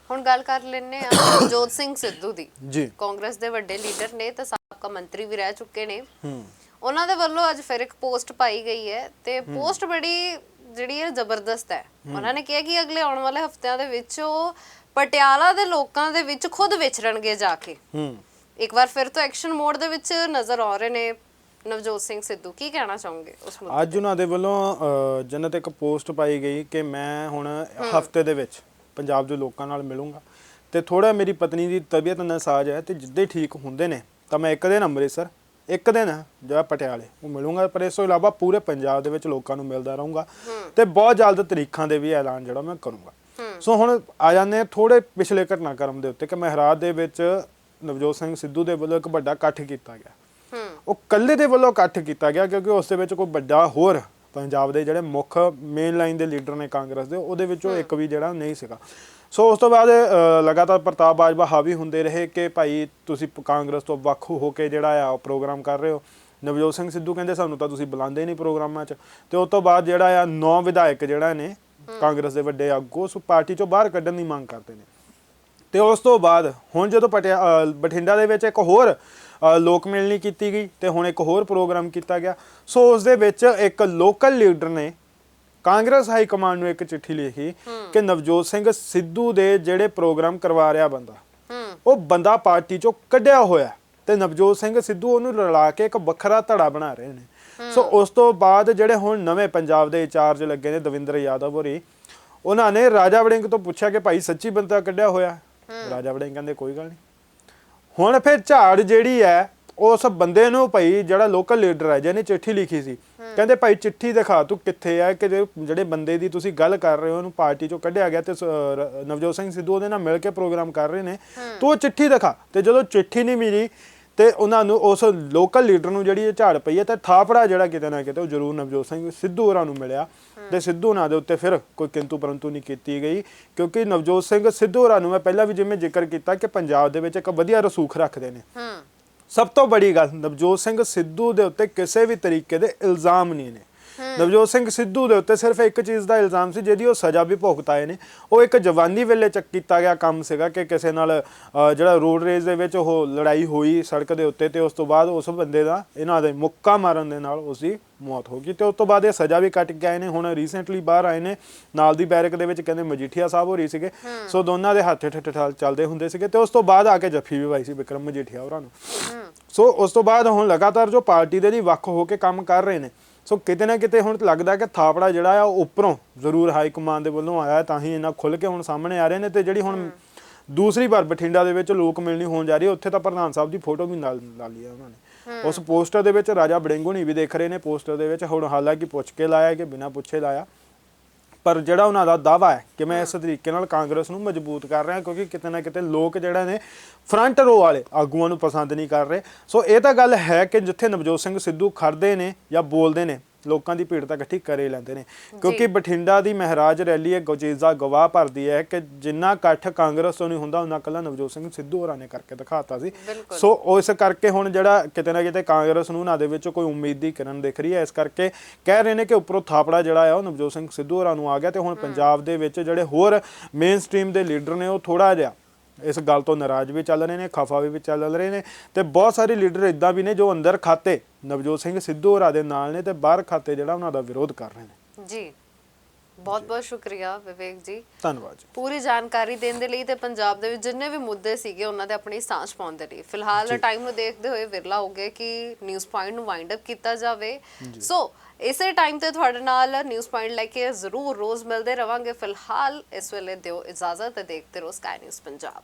ਹੁਣ ਗੱਲ ਕਰ ਲੈਨੇ ਆ ਜੋਤ ਸਿੰਘ ਸਿੱਧੂ ਦੀ। ਜੀ। ਕਾਂਗਰਸ ਦੇ ਵੱਡੇ ਲੀਡਰ ਨੇ ਤੇ ਸਾਬਕਾ ਮੰਤਰੀ ਵੀ ਰਹਿ ਚੁੱਕੇ ਨੇ। ਹੂੰ। ਉਹਨਾਂ ਦੇ ਵੱਲੋਂ ਅੱਜ ਫਿਰ ਇੱਕ ਪੋਸਟ ਪਾਈ ਗਈ ਹੈ ਤੇ ਪੋਸਟ ਬੜੀ ਜਿਹੜੀ ਹੈ ਜ਼ਬਰਦਸਤ ਹੈ। ਉਹਨਾਂ ਨੇ ਕਿਹਾ ਕਿ ਅਗਲੇ ਆਉਣ ਵਾਲੇ ਹਫ਼ਤਿਆਂ ਦੇ ਵਿੱਚ ਉਹ ਪਟਿਆਲਾ ਦੇ ਲੋਕਾਂ ਦੇ ਵਿੱਚ ਖੁਦ ਵਿਚਰਨਗੇ ਜਾ ਕੇ। ਹੂੰ। ਇੱਕ ਵਾਰ ਫਿਰ ਤੋਂ ਐਕਸ਼ਨ ਮੋਡ ਦੇ ਵਿੱਚ ਨਜ਼ਰ ਆ ਰਹੇ ਨੇ ਨਵਜੋਤ ਸਿੰਘ ਸਿੱਧੂ। ਕੀ ਕਹਿਣਾ ਚਾਹੋਗੇ ਉਸ ਮੁੱਦੇ ਅੱਜ ਉਹਨਾਂ ਦੇ ਵੱਲੋਂ ਜਨਤ ਇੱਕ ਪੋਸਟ ਪਾਈ ਗਈ ਕਿ ਮੈਂ ਹੁਣ ਹਫ਼ਤੇ ਦੇ ਵਿੱਚ ਪੰਜਾਬ ਦੇ ਲੋਕਾਂ ਨਾਲ ਮਿਲੂੰਗਾ। ਤੇ ਥੋੜਾ ਮੇਰੀ ਪਤਨੀ ਦੀ ਤਬੀਅਤ ਨਾਸਾਜ਼ ਹੈ ਤੇ ਜਿੱਦੇ ਠੀਕ ਹੁੰਦੇ ਨੇ ਤਾਂ ਮੈਂ ਇੱਕ ਦਿਨ ਅੰਮ੍ਰਿਤਸਰ ਇੱਕ ਦਿਨ ਜਿਹੜਾ ਪਟਿਆਲੇ ਉਹ ਮਿਲੂੰਗਾ ਪਰ ਇਸ ਤੋਂ ਇਲਾਵਾ ਪੂਰੇ ਪੰਜਾਬ ਦੇ ਵਿੱਚ ਲੋਕਾਂ ਨੂੰ ਮਿਲਦਾ ਰਹੂੰਗਾ ਤੇ ਬਹੁਤ ਜਲਦ ਤਰੀਖਾਂ ਦੇ ਵੀ ਐਲਾਨ ਜਿਹੜਾ ਮੈਂ ਕਰੂੰਗਾ। ਸੋ ਹੁਣ ਆ ਜਾਂਦੇ ਥੋੜੇ ਪਿਛਲੇ ਘਟਨਾਕ੍ਰਮ ਦੇ ਉੱਤੇ ਕਿ ਮਹਿਰਾਜ ਦੇ ਵਿੱਚ ਨਵਜੋਤ ਸਿੰਘ ਸਿੱਧੂ ਦੇ ਵੱਲੋਂ ਇੱਕ ਵੱਡਾ ਇਕੱਠ ਕੀਤਾ ਗਿਆ। ਉਹ ਕੱਲੇ ਦੇ ਵੱਲੋਂ ਇਕੱਠ ਕੀਤਾ ਗਿਆ ਕਿਉਂਕਿ ਉਸ ਦੇ ਵਿੱਚ ਕੋਈ ਵੱਡਾ ਹੋਰ ਪੰਜਾਬ ਦੇ ਜਿਹੜੇ ਮੁੱਖ ਮੇਨ ਲਾਈਨ ਦੇ ਲੀਡਰ ਨੇ ਕਾਂਗਰਸ ਦੇ ਉਹਦੇ ਵਿੱਚੋਂ ਇੱਕ ਵੀ ਜਿਹੜਾ ਨਹੀਂ ਸੀਗਾ। ਸੋ ਉਸ ਤੋਂ ਬਾਅਦ ਲਗਾਤਾਰ ਪ੍ਰਤਾਪ ਬਾਜਵਾ ਹਾਵੀ ਹੁੰਦੇ ਰਹੇ ਕਿ ਭਾਈ ਤੁਸੀਂ ਕਾਂਗਰਸ ਤੋਂ ਵੱਖ ਹੋ ਕੇ ਜਿਹੜਾ ਆ ਉਹ ਪ੍ਰੋਗਰਾਮ ਕਰ ਰਹੇ ਹੋ। ਨਵਜੋਤ ਸਿੰਘ ਸਿੱਧੂ ਕਹਿੰਦੇ ਸਾਨੂੰ ਤਾਂ ਤੁਸੀਂ ਬੁਲਾਉਂਦੇ ਹੀ ਨਹੀਂ ਪ੍ਰੋਗਰਾਮਾਂ 'ਚ। ਤੇ ਉਸ ਤੋਂ ਬਾਅਦ ਜਿਹੜਾ ਆ ਨੌ ਵਿਧਾਇਕ ਜਿਹੜਾ ਨੇ ਕਾਂਗਰਸ ਦੇ ਵੱਡੇ ਆਗੂ ਉਸ ਪਾਰਟੀ ਚੋਂ ਬਾਹਰ ਕੱਢਣ ਦੀ ਮੰਗ ਕਰਦੇ ਨੇ। ਤੇ ਉਸ ਤੋਂ ਬਾਅਦ ਹੁਣ ਜਦੋਂ ਪਟਿਆ ਬਠਿੰਡਾ ਦੇ ਵਿੱਚ ਇੱਕ ਹੋਰ ਲੋਕ ਮਿਲਣੀ ਕੀਤੀ ਗਈ ਤੇ ਹੁਣ ਇੱਕ ਹੋਰ ਪ੍ਰੋਗਰਾਮ ਕੀਤਾ ਗਿਆ। ਸੋ ਉਸ ਦੇ ਵਿੱਚ ਇੱਕ ਲੋਕਲ ਲੀਡਰ ਨੇ ਕਾਂਗਰਸ ਹਾਈ ਕਮਾਂਡ ਨੂੰ ਇੱਕ ਚਿੱਠੀ ਲਿਖੀ ਕਿ ਨਵਜੋਤ ਸਿੰਘ ਸਿੱਧੂ ਦੇ ਜਿਹੜੇ ਪ੍ਰੋਗਰਾਮ ਕਰਵਾ ਰਿਹਾ ਬੰਦਾ ਉਹ ਬੰਦਾ ਪਾਰਟੀ ਚੋਂ ਕੱਢਿਆ ਹੋਇਆ ਤੇ ਨਵਜੋਤ ਸਿੰਘ ਸਿੱਧੂ ਉਹਨੂੰ ਰਲਾ ਕੇ ਇੱਕ ਵੱਖਰਾ ਧੜਾ ਬਣਾ ਰਹੇ ਨੇ। ਸੋ ਉਸ ਤੋਂ ਬਾਅਦ ਜਿਹੜੇ ਹੁਣ ਨਵੇਂ ਪੰਜਾਬ ਦੇ ਇੰਚਾਰਜ ਲੱਗੇ ਨੇ ਦਵਿੰਦਰ ਯਾਦਵ ਹੋਰੀ ਉਹਨਾਂ ਨੇ ਰਾਜਾ ਵੜਿੰਗ ਤੋਂ ਪੁੱਛਿਆ ਕਿ ਭਾਈ ਸੱਚੀ ਬੰਦਾ ਕੱਢਿਆ ਹੋਇਆ? ਰਾਜਾ ਵੜਿੰਗ ਕਹਿੰਦੇ ਕੋਈ ਗੱਲ ਨਹੀਂ ਹੁਣ ਫਿਰ ਝਾੜ ਜਿਹੜੀ ਹੈ ਉਸ ਬੰਦੇ ਨੂੰ ਭਾਈ ਜਿਹੜਾ ਲੋਕਲ ਲੀਡਰ ਹੈ ਜਿਹਨੇ ਚਿੱਠੀ ਲਿਖੀ ਸੀ। ਕਹਿੰਦੇ ਭਾਈ ਚਿੱਠੀ ਦਿਖਾ ਤੂੰ ਕਿੱਥੇ ਹੈ? ਕਿ ਜਿਹੜੇ ਬੰਦੇ ਦੀ ਤੁਸੀਂ ਗੱਲ ਕਰ ਰਹੇ ਹੋ ਉਹਨੂੰ ਪਾਰਟੀ ਚੋਂ ਕੱਢਿਆ ਗਿਆ ਤੇ ਨਵਜੋਤ ਸਿੰਘ ਸਿੱਧੂ ਉਹਦੇ ਨਾਲ ਮਿਲ ਕੇ ਪ੍ਰੋਗਰਾਮ ਕਰ ਰਹੇ ਨੇ। ਤੂੰ ਉਹ ਚਿੱਠੀ ਦਿਖਾ। ਤੇ ਜਦੋਂ ਚਿੱਠੀ ਨਹੀਂ ਮਿਲੀ ਤੇ ਉਹਨਾਂ ਨੂੰ ਉਸ ਲੋਕਲ ਲੀਡਰ ਨੂੰ ਜਿਹੜੀ ਇਹ ਝਾੜ ਪਈ ਹੈ ਤੇ ਥਾਪੜਾ ਜਿਹੜਾ ਕਿਤੇ ਨਾ ਕਿਤੇ ਉਹ ਜ਼ਰੂਰ ਨਵਜੋਤ ਸਿੰਘ ਸਿੱਧੂ ਹੋਰਾਂ ਨੂੰ ਮਿਲਿਆ। ਤੇ ਸਿੱਧੂ ਨਾਂ ਦੇ ਉੱਤੇ ਫਿਰ ਕੋਈ ਕਿੰਤੂ ਪਰੰਤੂ ਨਹੀਂ ਕੀਤੀ ਗਈ ਕਿਉਂਕਿ ਨਵਜੋਤ ਸਿੰਘ ਸਿੱਧੂ ਹੋਰਾਂ ਨੂੰ ਮੈਂ ਪਹਿਲਾਂ ਵੀ ਜਿਵੇਂ ਜ਼ਿਕਰ ਕੀਤਾ ਕਿ ਪੰਜਾਬ ਦੇ ਵਿੱਚ ਇੱਕ ਵਧੀਆ ਰਸੂਖ ਰੱਖਦੇ ਨੇ। ਹੂੰ। ਸਭ ਤੋਂ ਬੜੀ ਗੱਲ ਨਵਜੋਤ ਸਿੰਘ ਸਿੱਧੂ ਦੇ ਉੱਤੇ ਕਿਸੇ ਵੀ ਤਰੀਕੇ ਦੇ ਇਲਜ਼ਾਮ ਨਹੀਂ ਨੇ। ਨਵਜੋਤ ਸਿੰਘ ਸਿੱਧੂ ਦੇ ਉੱਤੇ ਸਿਰਫ ਇੱਕ ਚੀਜ਼ ਦਾ ਇਲਜ਼ਾਮ ਸੀ ਜਿਹਦੀ ਉਹ ਸਜ਼ਾ ਵੀ ਭੁਗਤ ਆਏ ਨੇ। ਉਹ ਇੱਕ ਜਵਾਨੀ ਵੇਲੇ ਚੱਕ ਕੀਤਾ ਗਿਆ ਕੰਮ ਸੀਗਾ ਕਿ ਕਿਸੇ ਨਾਲ ਜਿਹੜਾ ਰੋਡ ਰੇਸ ਦੇ ਵਿੱਚ ਉਹ ਲੜਾਈ ਹੋਈ ਸੜਕ ਦੇ ਉੱਤੇ ਤੇ ਉਸ ਤੋਂ ਬਾਅਦ ਉਸ ਬੰਦੇ ਦਾ ਇਹਨਾਂ ਦੇ ਮੁੱਕਾ ਮਾਰਨ ਦੇ ਨਾਲ ਉਸ ਦੀ ਮੌਤ ਹੋ ਗਈ ਤੇ ਉਸ ਤੋਂ ਬਾਅਦ ਇਹ ਸਜ਼ਾ ਵੀ ਕੱਟ ਆਏ ਨੇ। ਹੁਣ ਰੀਸੈਂਟਲੀ ਬਾਹਰ ਆਏ ਨੇ ਨਾਲ ਦੀ ਬੈਰਕ ਦੇ ਵਿੱਚ ਕਹਿੰਦੇ ਮਜੀਠੀਆ ਸਾਹਿਬ ਹੋ ਰਹੀ ਸੀਗੇ ਸੋ ਦੋਨਾਂ ਦੇ ਹੱਥ ਠੱਠ ਚੱਲਦੇ ਹੁੰਦੇ ਸੀਗੇ ਤੇ ਉਸ ਤੋਂ ਬਾਅਦ ਆ ਕੇ ਜੱਫੀ ਵੀ ਪਾਈ ਸੀ ਵਿਕਰਮ ਮਜੀਠੀਆ ਹੋਰਾਂ ਨੂੰ। ਸੋ ਉਸ ਤੋਂ ਬਾਅਦ ਹੁਣ ਲਗਾਤਾਰ ਜੋ ਪਾਰਟੀ ਦੇ ਲਈ ਵੱਖ ਹੋ ਕੇ ਕੰਮ ਕਰ ਰਹੇ ਨੇ ਸੋ ਕਿਤੇ ਨਾ ਕਿਤੇ ਹੁਣ ਲੱਗਦਾ ਕਿ ਥਾਪੜਾ ਜਿਹੜਾ ਆ ਉੱਪਰੋਂ ਜ਼ਰੂਰ ਹਾਈ ਕਮਾਂਡ ਦੇ ਵੱਲੋਂ ਆਇਆ ਤਾਂ ਹੀ ਇਹਨਾਂ ਖੁੱਲ ਕੇ ਹੁਣ ਸਾਹਮਣੇ ਆ ਰਹੇ ਨੇ ਤੇ ਜਿਹੜੀ ਹੁਣ ਦੂਸਰੀ ਵਾਰ ਬਠਿੰਡਾ ਦੇ ਵਿੱਚ ਲੋਕ ਮਿਲਣੀ ਹੋਣ ਜਾ ਰਹੀ ਹੈ ਉੱਥੇ ਤਾਂ ਪ੍ਰਧਾਨ ਸਾਹਿਬ ਦੀ ਫੋਟੋ ਵੀ ਨਾਲ ਲਾ ਲਈ ਹੈ ਉਹਨਾਂ ਨੇ। ਉਸ ਪੋਸਟਰ ਦੇ ਵਿੱਚ ਰਾਜਾ ਬੜਿੰਗੋਣੀ ਵੀ ਦੇਖ ਰਹੇ ਨੇ ਪੋਸਟਰ ਦੇ ਵਿੱਚ ਹੁਣ ਹਾਲਾਂਕਿ ਪੁੱਛ ਕੇ ਲਾਇਆ ਕਿ ਬਿਨਾਂ ਪੁੱਛੇ ਲਾਇਆ। ਪਰ ਜਿਹੜਾ ਉਹਨਾਂ ਦਾ ਦਾਵਾ ਹੈ ਕਿ ਮੈਂ ਇਸ ਤਰੀਕੇ ਨਾਲ ਕਾਂਗਰਸ ਨੂੰ ਮਜ਼ਬੂਤ ਕਰ ਰਿਹਾ, ਕਿਉਂਕਿ ਕਿਤੇ ਨਾ ਕਿਤੇ ਲੋਕ ਜਿਹੜਾ ਨੇ ਫਰੰਟ ਰੋ ਵਾਲੇ ਆਗੂਆਂ ਨੂੰ ਪਸੰਦ ਨਹੀਂ ਕਰ ਰਹੇ। ਸੋ ਇਹ ਤਾਂ ਗੱਲ ਹੈ ਕਿ ਜਿੱਥੇ ਨਵਜੋਤ ਸਿੰਘ ਸਿੱਧੂ ਖੜਦੇ ਨੇ ਜਾਂ ਬੋਲਦੇ ਨੇ ਲੋਕਾਂ ਦੀ ਭੀੜ ਤਾਂ ਇਕੱਠੀ ਕਰੇ ਲੈਂਦੇ ਨੇ। ਕਿਉਂਕਿ ਬਠਿੰਡਾ ਦੀ ਮਹਾਰਾਜ ਰੈਲੀ ਇੱਕ ਗੁਜੀਜ਼ਾ ਗਵਾਹ ਭਰਦੀ ਹੈ ਕਿ ਜਿੰਨਾ ਇਕੱਠ ਕਾਂਗਰਸ ਤੋਂ ਨਹੀਂ ਹੁੰਦਾ ਉਹਨਾਂ ਕੱਲਾ ਨਵਜੋਤ ਸਿੰਘ ਸਿੱਧੂ ਹੋਰਾਂ ਨੇ ਕਰਕੇ ਦਿਖਾਤਾ ਸੀ। ਸੋ ਉਸ ਕਰਕੇ ਹੁਣ ਜਿਹੜਾ ਕਿਤੇ ਨਾ ਕਿਤੇ ਕਾਂਗਰਸ ਨੂੰ ਉਹਨਾਂ ਦੇ ਵਿੱਚ ਕੋਈ ਉਮੀਦ ਦੀ ਕਿਰਨ ਦਿਖ ਰਹੀ ਹੈ ਇਸ ਕਰਕੇ ਕਹਿ ਰਹੇ ਨੇ ਕਿ ਉੱਪਰੋਂ ਥਾਪੜਾ ਜਿਹੜਾ ਆ ਉਹ ਨਵਜੋਤ ਸਿੰਘ ਸਿੱਧੂ ਹੋਰਾਂ ਨੂੰ ਆ ਗਿਆ ਤੇ ਹੁਣ ਪੰਜਾਬ ਦੇ ਵਿੱਚ ਜਿਹੜੇ ਹੋਰ ਮੇਨ ਸਟ੍ਰੀਮ ਦੇ ਲੀਡਰ ਨੇ ਉਹ ਥੋੜਾ ਜਿਹਾ ਇਸ ਗੱਲ ਤੋਂ ਨਾਰਾਜ਼ ਵੀ ਚੱਲ ਰਹੇ ਨੇ ਖਫਾ ਵੀ ਚੱਲ ਰਹੇ ਨੇ ਤੇ ਬਹੁਤ ਸਾਰੇ ਲੀਡਰ ਇਦਾਂ ਵੀ ਨੇ ਜੋ ਅੰਦਰ ਖਾਤੇ ਨਵਜੋਤ ਸਿੰਘ ਸਿੱਧੂ ਹੋਰਾਂ ਦੇ ਨਾਲ ਨੇ ਤੇ ਬਾਹਰ ਖਾਤੇ ਜਿਹੜਾ ਉਹਨਾਂ ਦਾ ਵਿਰੋਧ ਕਰ ਰਹੇ ਨੇ। ਜੀ ਬਹੁਤ ਬਹੁਤ ਸ਼ੁਕਰੀਆ ਵਿਵੇਕ ਜੀ। ਧੰਨਵਾਦ ਜੀ। ਪੂਰੀ ਜਾਣਕਾਰੀ ਦੇਣ ਦੇ ਲਈ ਤੇ ਪੰਜਾਬ ਦੇ ਵਿੱਚ ਜਿੰਨੇ ਵੀ ਮੁੱਦੇ ਸੀਗੇ ਉਹਨਾਂ ਦੇ ਆਪਣੀ ਸਾਂਝ ਪਾਉਣ ਦੇ ਲਈ। ਫਿਲਹਾਲ ਟਾਈਮ ਨੂੰ ਦੇਖਦੇ ਹੋਏ ਵਿਰਲਾ ਹੋ ਗਿਆ ਕਿ ਨਿਊਜ਼ ਪੁਆਇੰਟ ਨੂੰ ਵਾਈਂਡ ਅਪ ਕੀਤਾ ਜਾਵੇ। ਸੋ ਇਸੇ ਟਾਈਮ ਤੇ ਤੁਹਾਡੇ ਨਾਲ ਨਿਊਜ਼ ਪੁਆਇੰਟ ਲੈ ਕੇ ਜ਼ਰੂਰ ਰੋਜ਼ ਮਿਲਦੇ ਰਵਾਂਗੇ। ਫਿਲਹਾਲ ਇਸ ਵੇਲੇ ਦਿਓ ਇਜਾਜ਼ਤ ਤੇ ਦੇਖਦੇ ਰਹੋ ਸਕਾਈ ਨਿਊਜ਼ ਪੰਜਾਬ